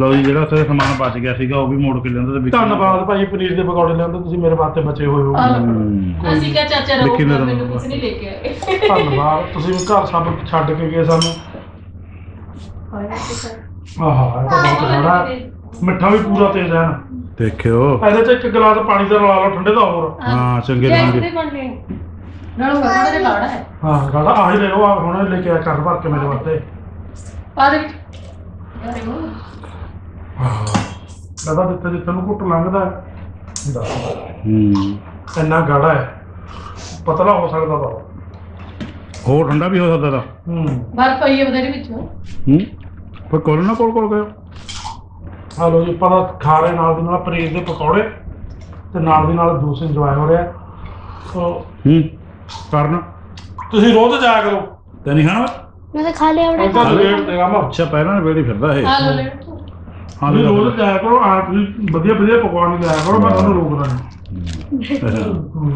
ਲਓ ਜੀ ਜਿਹੜਾ ਉੱਥੇ ਸਮਾਨ ਬਚ ਗਿਆ ਸੀਗਾ ਉਹ ਵੀ ਮੋੜ ਕੇ ਲਿਆਂਦਾ ਤੇ ਵਿੱਚ ਧੰਨਵਾਦ ਭਾਈ ਪਨੀਰ ਦੇ ਪਕੌੜੇ ਲਿਆਂਦੇ ਤੁਸੀਂ ਮੇਰੇ ਵਾਸਤੇ ਬਚੇ ਹੋਏ ਹੋ। ਅਸੀਂ ਕਿਹਾ ਚਾਚਾ ਰਹੋ ਵਿੱਕੀ ਨੇ ਮੈਨੂੰ ਕੁਝ ਨਹੀਂ ਲੈ ਕੇ ਆਏ। ਧੰਨਵਾਦ ਤੁਸੀਂ ਵੀ ਘਰ ਸਭ ਛੱਡ ਕੇ ਗਏ ਸਾਨੂੰ। ਆਹਾ ਇਹ ਤਾਂ ਬਹੁਤ ਮਿੱਠਾ ਵੀ ਪੂਰਾ ਤੇਜ਼ ਹੈ ਨਾ। ਦੇਖਿਓ। ਇਹਦੇ ਚ ਇੱਕ ਗਲਾਸ ਪਾਣੀ ਦਾ ਰਲਾ ਲਓ ਠੰਡੇ ਦਾ ਹੋਰ। ਹਾਂ। ਚੰਗੇ ਬਣਨੇ ਨਾਲ ਥੋੜਾ ਜਿਹਾ ਕਾੜਾ ਹੈ। ਹਾਂ ਗਾੜਾ ਆਹੀ ਲੈ ਲਓ ਆ ਹੁਣ ਲੈ ਕੇ ਆ ਕਰ ਭਰ ਕੇ ਮੇਰੇ ਵਾਸਤੇ। ਪਾ ਦੇ ਵਿੱਚ। ਲਦਾ ਜਿੱਥੇ ਜਿੱਥੇ ਨੂੰ ਘੁੱਟ ਲੰਘਦਾ ਹੈ, ਦੱਸ। ਹੂੰ। ਇੰਨਾ ਗਾੜਾ ਹੈ। ਪਤਲਾ ਹੋ ਸਕਦਾ ਵਾ ਹੋਰ ਠੰਡਾ ਵੀ ਹੋ ਸਕਦਾ ਦਾ ਹੂੰ। ਬਾਹਰ ਪਈ ਹੈ ਬਦੇਰੇ ਵਿੱਚ। ਹੂੰ। ਪਰ ਕੋਲ ਨਾ ਕੋਲ ਕੋਲ ਗਏ ਆ ਲੋ ਜੀ ਪਤਾ ਖਾ ਰਹੇ ਨਾਲ ਦੀ ਨਾਲ ਪਨੀਰ ਦੇ ਪਕੌੜੇ ਤੇ ਨਾਲ ਦੀ ਨਾਲ ਜੂਸ ਇੰਜੋਏ ਹੋ ਰਿਹਾ। ਸੋ ਹੂੰ। ਕਰਨ। ਤੁਸੀਂ ਰੋਜ਼ ਜਾਇਆ ਕਰੋ। ਤੇ ਨਹੀਂ ਖਾਣਾ ਮੈਂ ਤਾਂ ਖਾ ਲਿਆ ਉਹਦਾ ਰੇਟ ਅੱਛਾ ਪਹਿਲਾਂ ਨੇ ਵੇੜੀ ਫਿਰਦਾ ਇਹ। ਆ ਲੋ ਲੈ ਤੁਸੀਂ ਵੀ ਰੋਜ਼ ਜਾਇਆ ਕਰੋ ਆ ਤੁਸੀਂ ਵਧੀਆ ਵਧੀਆ ਪਕਵਾਨ ਲਿਆਇਆ ਕਰੋ ਮੈਂ ਤੁਹਾਨੂੰ ਰੋਕਦਾ ਨਹੀਂ ਹੂੰ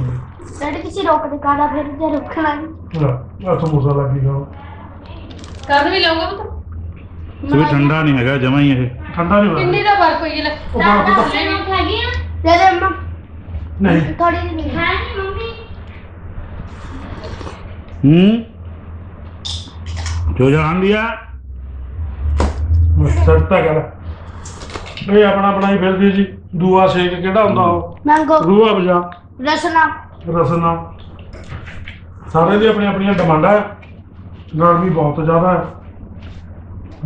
ਡੈਡੀ ਤੁਸੀਂ ਰੋਕ ਦੇ ਕਾਲਾ ਫਿਰ ਜੇ ਰੁਕਣਾ ਨਹੀਂ ਲੈ ਆ ਸਮੋਸਾ ਲੱਗੀ ਜਾਓ ਕਰਨ ਵੀ ਲਾਉਂਗਾ ਪੁੱਤ। ਵੀ ਠੰਡਾ ਨਹੀਂ ਹੈਗਾ ਜਮਾ ਹੀ ਇਹ। ਠੰਡਾ ਨਹੀਂ ਕਿੰਨੀ ਹੋਣਾ ਦਾ ਫ਼ਰਕ ਹੋਈ ਲੈ ਉਹ ਬਾਅਦ ਤਾਂ ਹੈਗੀ ਆ। ਤੇਰੇ ਮੰਮਾ ਨਹੀਂ। ਥੋੜੀ ਜਿਹੀ ਹੈ ਨੀ ਮੰਮੀ। ਹੂੰ? ਜੋ ਜਾਣ ਲਿਆ ਸੱਤਾ ਗੱਲ ਇਹ ਆਪਣਾ ਬਣਾਈ ਫਿਰਦੀ ਜੀ ਦੂਆ ਸ਼ੇਕ ਕਿਹੜਾ ਹੁੰਦਾ ਉਹ? ਮੈਂਗੋ। ਰੂਆ ਬਜਾ। ਰਸਨਾ। ਰਸਨਾ। ਸਾਰੇ ਦੀ ਆਪਣੀ ਆਪਣੀਆਂ ਡਿਮਾਂਡਾਂ ਹੈ ਗਰਮੀ ਬਹੁਤ ਜ਼ਿਆਦਾ ਹੈ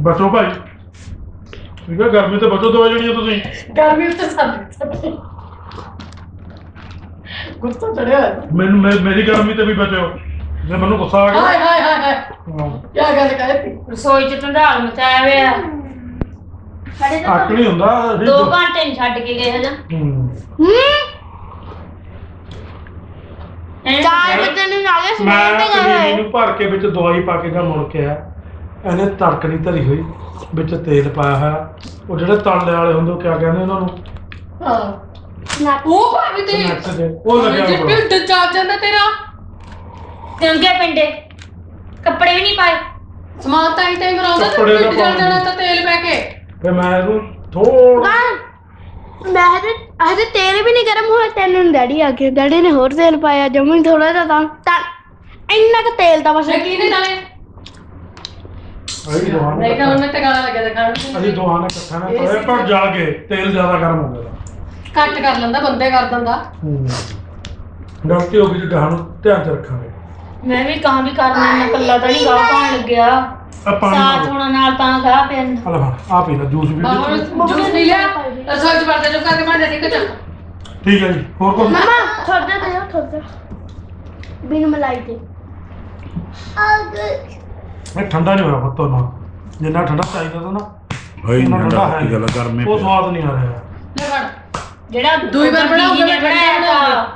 ਬਚੋ ਭਾਈ। ਠੀਕ ਹੈ ਗਰਮੀ ਤੇ ਬਚੋ ਦੋ ਜਿਹੜੀਆਂ ਤੁਸੀਂ। ਗਰਮੀ ਉੱਤੇ ਸਾਡੇ ਗੁੱਸਾ ਚੜਿਆ ਹੋਇਆ। ਮੈਨੂੰ ਮੇ- ਮੇਰੀ ਗਰਮੀ ਤੇ ਵੀ ਬਚੋ ਜੇ ਮੈਨੂੰ ਗੁੱਸਾ ਆ ਗਿਆ। ਹਾਏ ਹਾਏ ਹਾਏ ਹਾਏ। ਹਾਂ, ਕੀ ਗੱਲ ਕਹਿਤੀ ਰਸੋਈ ਚ ਢੰਡਾਲ ਮਚਾਇਆ ਹੋਇਆ। ਸਾਡੇ ਅੱਕ ਨਹੀਂ ਹੁੰਦਾ ਅਸੀਂ ਦੋ ਜੋ- ਘੰਟੇ ਨਹੀਂ ਛੱਡ ਕੇ ਗਏ ਹਜਾ ਹੂੰ। ਚਾਰ ਵਜੇ ਨੂੰ ਆ ਗਏ ਮੈਂ ਸਵੇਰ ਤੇ ਪਨੀਰੀ ਗਏ ਨੂੰ ਭਰ ਕੇ ਵਿੱਚ ਦਵਾਈ ਪਾ ਕੇ ਜਾਂ ਮੁੜ ਕੇ ਆ ਇਹਨੇ ਤੜਕਣੀ ਧਰੀ ਹੋਈ ਵਿੱਚ ਤੇਲ ਪਾਇਆ ਹੋਇਆ। ਉਹ ਜਿਹੜੇ ਤਲਣੇ ਵਾਲੇ ਹੁੰਦੇ ਉਹ ਕਿਆ ਕਹਿੰਦੇ ਉਹਨਾਂ ਨੂੰ? ਹਾਂ। ਉਹ ਭਾਵੇਂ ਤੇ ਸਨੈਕਸ ਦੇ ਉਹ ਲੱਗਿਆ ਜੇ ਹੋਇਆ। ਢਿੱਡ ਚੱਲ ਜਾਂਦਾ ਤੇਰਾ। ਚੰਗੇ ਪਿੰਡੇ ਕੱਪੜੇ ਵੀ ਨਹੀਂ ਪਾਏ। ਸਮਾਨ ਤਾਂ ਹੀ ਤਾਂ ਹੀ ਬਣਾਉਂਦਾ ਤੇ ਕੱਪੜੇ ਢਿੱਡ ਚੱਲ ਪਾਉਣਾ। ਜਾਣਾ ਤਾਂ ਤੇਲ ਪੈ ਕੇ। ਫਿਰ ਮੈਂ ਇਹਨੂੰ ਥੋੜਾ ਮੈਂ ਹਜੇ ਹਜੇ ਤੇਲ ਵੀ ਨਹੀਂ ਗਰਮ ਹੋਇਆ ਤੈਨੂੰ ਡੈਡੀ ਆ ਕੇ ਡੈਡੀ ਨੇ ਹੋਰ ਤੇਲ ਪਾਇਆ ਜਮੀ ਥੋੜਾ ਜਿਹਾ ਤਾਂ ਤਾਂ ਇੰਨਾ ਕੁ ਤੇਲ ਤਾਂ ਬਸ ਇਹ ਕੀ ਨੇ ਨਾਲੇ? ਅਸੀਂ ਦੋਹਾਂ ਨੇ ਨਹੀਂ ਤਾਂ ਉਹਨੇ ਤੇ ਗਾਲਾਂ ਲੱਗਿਆ ਦਿਖਾਣ ਅਸੀਂ ਦੋਹਾਂ ਨੇ ਇਕੱਠਾ ਨਾ ਪਰ ਜਾ ਕੇ ਤੇਲ ਜ਼ਿਆਦਾ ਗਰਮ ਹੋ ਗਿਆ। ਘੱਟ ਕਰ ਲੈਂਦਾ ਬੰਦੇ ਕਰ ਦਿੰਦਾ। ਗਲਤੀ ਹੋ ਗਈ ਜੀ ਗਾਹਾਂ ਨੂੰ ਧਿਆਨ ਚ ਰੱਖਾਂਗੇ। ਮੈਂ ਵੀ ਕਹਾਂ ਵੀ ਕਰਨਾ ਨਾ ਕੱਲਾ ਤਾਂ ਨਹੀਂ ਗਾ ਪਾਣ ਲੱਗਿਆ। ਆ ਪਾਣੀ ਸਾਥ ਹੋਣਾ ਨਾਲ ਤਾਂ ਗਾ ਪੈਨ ਹਲਾ ਆ ਪੀ ਲੈ ਜੂਸ ਵੀ ਬਾਹਰ ਪੀ। ਜੂਸ ਪੀ ਲਿਆ। ਰਸੋਈ ਚ ਵੜਦੇ ਜੋ ਕਰਕੇ ਭਾਂਡੇ ਠੀਕ ਚੱਲ। ਠੀਕ ਹੈ ਜੀ ਹੋਰ ਕੁਝ ਮਮਾ ਥੋੜਾ ਦੇ ਥੋੜਾ ਬਿਨ ਮਲਾਈ ਤੇ ਮੈਂ ਠੰਡਾ ਨਹੀਂ ਹੋਇਆ ਪੁੱਤ ਨਾ ਜਿੰਨਾ ਠੰਡਾ ਚਾਹੀਦਾ ਤਾਂ ਨਾ ਉਨਾ ਨਹੀਂ ਠੰਡਾ ਠੰਡਾ ਹੈ ਗੱਲ ਗਰਮੀ ਉਹ ਸਵਾਦ ਨਹੀਂ ਆ ਰਿਹਾ। ਲੈ ਫੜ। ਜਿਹੜਾ ਦੂਈ ਵਾਰ ਬਣਾਉਂਗੇ ਨੇ ਮੈਂ ਬਣਾਇਆ ਤਾਂ।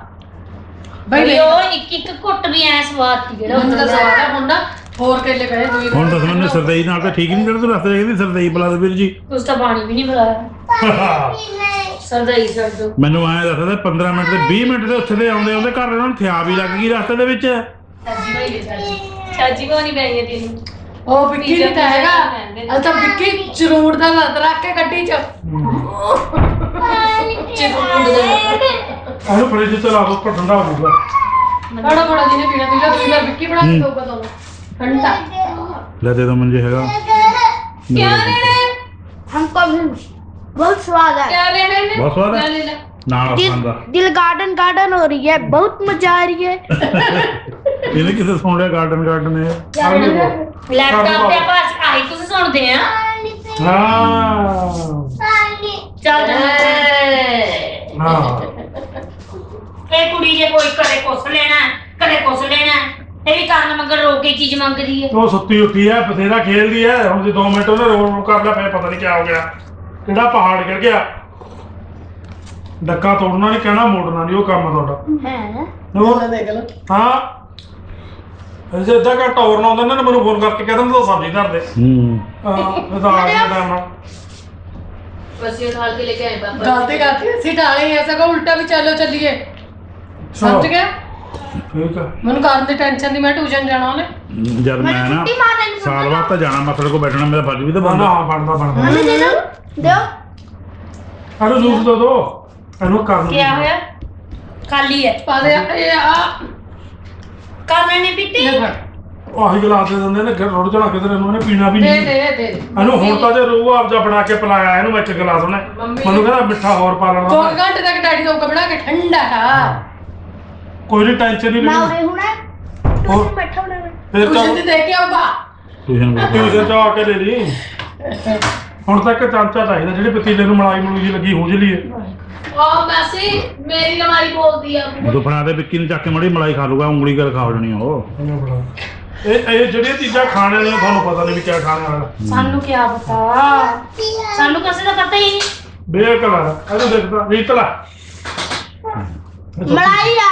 ਬਈ ਬਈ ਉਹ ਇੱਕ ਇੱਕ ਘੁੱਟ ਵੀ ਐ ਸਵਾਦ ਸੀ ਜਿਹੜਾ ਹੁਣ ਤਾਂ ਉਹਦਾ। ਸਵਾਦ ਹੈ ਹੁਣ ਨਾ ਹੋਰ ਕੇਲੇ ਪਏ ਦੂਈ ਹੁਣ ਦੱਸ ਮੈਨੂੰ ਸਰਦਈ ਨਾਲ ਤਾਂ ਠੀਕ ਨਹੀਂ ਜਿਹੜਾ ਤੂੰ ਰਸਤੇ ਕਹਿੰਦੀ ਸਰਦਈ ਬੁਲਾ ਦੇ ਵੀਰ ਜੀ। ਉਸ ਤਾਂ ਪਾਣੀ ਵੀ ਨਹੀਂ ਬੁਲਾਇਆ ਸਰਦਾਈ ਸਰ ਦੋ ਮੈਨੂੰ ਐਂ ਦੱਸਦਾ 15 ਮਿੰਟ ਤੇ 20 ਮਿੰਟ ਦੇ ਉੱਥੇ ਦੇ ਆਉਂਦੇ ਆਉਂਦੇ ਘਰ ਉਹਨਾਂ ਨੂੰ ਥਿਆ ਵੀ ਲੱਗ ਗਈ ਰਸਤੇ ਦੇ ਵਿੱਚ। ਚਾਜੀ ਭਾਈ ਦੇ ਚਾਜੀ ਚਾਜੀ ਕੋ ਨਹੀਂ ਪੈਣੀ ਤੈਨੂੰ। ਉਹ ਵਿੱਕੀ ਨਹੀਂ ਤਾਂ ਹੈਗਾ। ਅਲ ਤਾਂ ਵਿੱਕੀ ਚਰੂੜ ਦਾ ਲੱਤ ਰੱਖ ਕੇ ਗੱਡੀ ਚ। ਦੇ ਇਹਨੂੰ ਫ੍ਰਿਜ ਚ ਲਾ ਦੋ ਠੰਡਾ ਹੋ ਜਾਊਗਾ। ਬੜਾ ਬੜਾ ਜਿਹਨੇ ਪੀਣਾ ਪੀਲਾ ਦੂਈ ਵਾਰ ਵਿੱਕੀ ਬਣਾ ਕੇ ਦਊਗਾ ਤੁਹਾਨੂੰ। ਠੰਡਾ ਲੈ ਦੇ ਦੋ ਮੰਜੇ ਹੈਗਾ ਕਿਆ ਲੈਣਾ ਹੈ? हमको भी बहुत स्वाद है ਕਿਆ ਲੈਣਾ ਇਹਨੇ ਬਹੁਤ ਸਵਾਦ ਹੈ ਲੈ ਲੈ ਲੈ ਨਾਲ दिल ਖਾਂਦਾ दिल गार्डन गार्डन हो रही है बहुत मजा आ रही है ਇਹਨੇ ਕਿਤੇ ਸੁਣ ਲਿਆ ਗਾਰਡਨ ਗਾਰਡਨ ਇਹ ਆਲੂ ਲੈਪਟਾਪ ਤੇ ਆਪਾਂ ਆਹੀ ਕੁਝ ਸੁਣਦੇ ਆ ਹਾਂ ਚੱਲ ਹਾਂ ਇਹ ਕੁੜੀ ਜੇ ਕੋਈ ਕਦੇ ਕੁਛ ਲੈਣਾ ਕਦੇ ਕੁਛ ਲੈਣਾ ਇਹ ਵੀ ਕੰਨ ਮੰਗਣ ਰੋ ਕੇ ਚੀਜ਼ ਮੰਗਦੀ ਹੈ। ਉਹ ਸੁੱਤੀ ਉੱਠੀ ਐ ਬਥੇਰਾ ਖੇਲਦੀ ਐ ਹੁਣ ਜੇ 2 ਮਿੰਟ ਉਹਨੇ ਰੋਲ ਰੋਲ ਕਰ ਲਿਆ ਫਿਰ ਪਤਾ ਨਹੀਂ ਕਿਆ ਹੋ ਗਿਆ। ਕਿਹੜਾ ਪਹਾੜ ਗਿਰ ਗਿਆ? ਡੱਕਾ ਤੋੜਨਾ ਨਹੀਂ ਕਹਿਣਾ ਮੋੜਨਾ ਨਹੀਂ ਉਹ ਕੰਮ ਆ ਤੁਹਾਡਾ। है ਹੋਰ? ਦੇਖ ਲਓ। ਹਾਂ। ਜੇ ਅੱਧਾ ਘੰਟਾ ਹੋਰ ਨਾ ਆਉਂਦਾ ਨਾ ਮੈਨੂੰ ਫੋਨ ਕਰਕੇ ਕਹਿ ਦਿੰਦਾ ਸਬਜ਼ੀ ਧਰ ਦੇ। ਹੂੰ। ਹਾਂ ਤਾਂ ਆ ਗਿਆ ਟਾਈਮ ਨਾਲ ਬਸ ਇਹ ਖਾਲ ਕੇ ਲੈ ਕੇ ਆਏ ਬਾਬਾ। ਗਲਤੀ ਕਰਤੀ ਅਸੀਂ ਟਾਲੇ ਹੀ ਐਸਾ ਕੋ ਉਲਟਾ ਵੀ ਚੱਲੋ ਚੱਲੀਏ। ਸਮਝ ਗਿਆ? ਮੈਨੂੰ ਕਰਨ ਦੀ ਟੈਨਸ਼ਨ ਦੀ ਮੈਂ ਟਿਊਸ਼ਨ ਜਾਣਾ ਉਹਨੇ। ਜਦ ਮੈਂ ਨਾ ਸਾਲ ਬਾਅਦ ਤਾਂ ਜਾਣਾ ਮਤਲਬ ਕੋ ਬੈਠਣਾ ਮੇਰਾ ਫਰਜ਼ ਵੀ ਤਾਂ ਬਣਦਾ। ਹਾਂ ਬਣਦਾ ਬਣਦਾ। ਮੰਮੀ ਦੇ ਦਿਓ। ਦਿਓ। ਇਹਨੂੰ ਜੂਸ ਦੋ ਦੋ ਇਹਨੂੰ ਕਰਨ ਕੀ ਹੋਇਆ? ਖਾਲੀ ਹੈ ਪਾ ਦੇ ਇਹ ਆ। ਕਰਨ ਨੇ ਪੀਤੀ? ਇਹ ਫੜ। ਗਲਾਸ ਦੇ ਦਿੰਦੇ ਨੇ ਰੋੜ ਚੜਾ ਕੇ ਤੇ ਇਹਨੂੰ ਇਹਨੇ ਪੀਣਾ ਵੀ ਨਹੀਂ। ਦੇ ਦੇ। ਇਹਨੂੰ ਹੁਣ ਤਾਂ ਜੇ। ਰੂਹ ਆਪਦਾ ਬਣਾ ਕੇ ਪਿਲਾਇਆ ਇਹਨੂੰ ਵਿੱਚ ਗਲਾਸ ਉਹਨੇ। ਮੈਨੂੰ ਕਹਿੰਦਾ ਮਿੱਠਾ ਹੋਰ ਪਾ ਲੈਣਾ। ਦੋ ਘੰਟੇ ਤੱਕ ਡੈਡੀ ਤੋਂ ਬਣਾ ਕੇ ਠੰਡਾ ਹਾਂ। ਕੋਈ ਨਹੀਂ ਟੈਨਸ਼ਨ ਨਹੀਂ ਮੈਂ ਲੈਣੀ ਉਰੇ ਹੁਣਾ। ਤੁਸੀਂ ਹੋਰ? ਬੈਠੋ ਫਿਰ ਤਾਂ ਟਿਊਸ਼ਨ ਦੇ ਕੇ ਆਉਂਦਾ। ਟਿਊਸ਼ਨ ਤੋਂ ਆ ਕੇ ਲੈ ਲਈ ਹੁਣ ਤੱਕ ਚਾਂਚਾ ਚਾਹੀਦਾ ਜਿਹੜੇ ਪਤੀਲੇ ਨੂੰ ਮਲਾਈ ਮਲੂਈ ਜਿਹੀ ਲੱਗੀ ਹੋ ਜਲੀ ਹੈ। ਉਹ ਮਾਸੀ ਮੇਰੀ ਲਮਾਰੀ ਬੋਲਦੀ ਆ। ਦੁਪਹਿਰਾਂ ਦੇ ਵਿੱਕੀ ਨੂੰ ਚੱਕ ਕੇ ਮੜੀ ਮਲਾਈ ਖਾ ਲੂਗਾ ਉਂਗਲੀ ਕਰ ਖਾ ਲੈਣੀ ਉਹ। ਇਹ ਇਹ ਜਿਹੜੀਆਂ ਚੀਜ਼ਾਂ ਖਾਣ ਵਾਲੀਆਂ ਤੁਹਾਨੂੰ ਪਤਾ ਨਹੀਂ ਵੀ ਕਿਆ ਖਾਣ ਵਾਲਾ। ਸਾਨੂੰ ਕੀ ਪਤਾ? ਸਾਨੂੰ ਕਿਸੇ ਦਾ ਪਤਾ ਹੀ ਨਹੀਂ ਬੇਕਲਾ ਇਹਨੂੰ ਦੇਖਦਾ ਰੀਤਲਾ ਮਲਾਈ ਆ।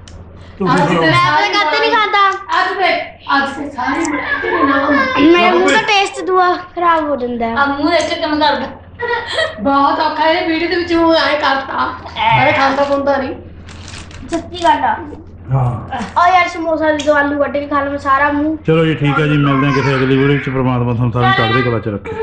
ਅੱਜ ਤੇ मैं अपने खाते नहीं खाता ਅੱਜ ਤੇ ਅੱਜ ਤੇ ਸਾਰੀ ਬਣਾਈ ਤੇਰੇ ਨਾਮ मैं मुंह का टेस्ट दुआ खराब हो जाता है ਆ ਮੂੰਹ ਦੇਖ ਕੇ ਕੰਮ ਕਰਦਾ ਬਹੁਤ ਔਖਾ ਇਹ ਵੀਡੀਓ ਦੇ ਵਿੱਚ ਉਹ ਆਏ ਕਰਤਾ ਅਰੇ ਖਾਂਦਾ ਪੁੰਦਾ ਨਹੀਂ सच्ची गल ਹਾਂ और यार समोसा दे दो आलू गड्ढे के खाने में सारा मुंह ਚਲੋ ਜੀ ਠੀਕ ਹੈ ਜੀ ਮਿਲਦੇ ਹਾਂ ਕਿਸੇ ਅਗਲੀ ਵੀਡੀਓ ਵਿੱਚ ਪ੍ਰਮਾਤਮਾ ਤੁਹਾਨੂੰ ਸਾਰਿਆਂ ਨੂੰ ਚੜ੍ਹਦੀ ਕਲਾ ਚ ਰੱਖੇ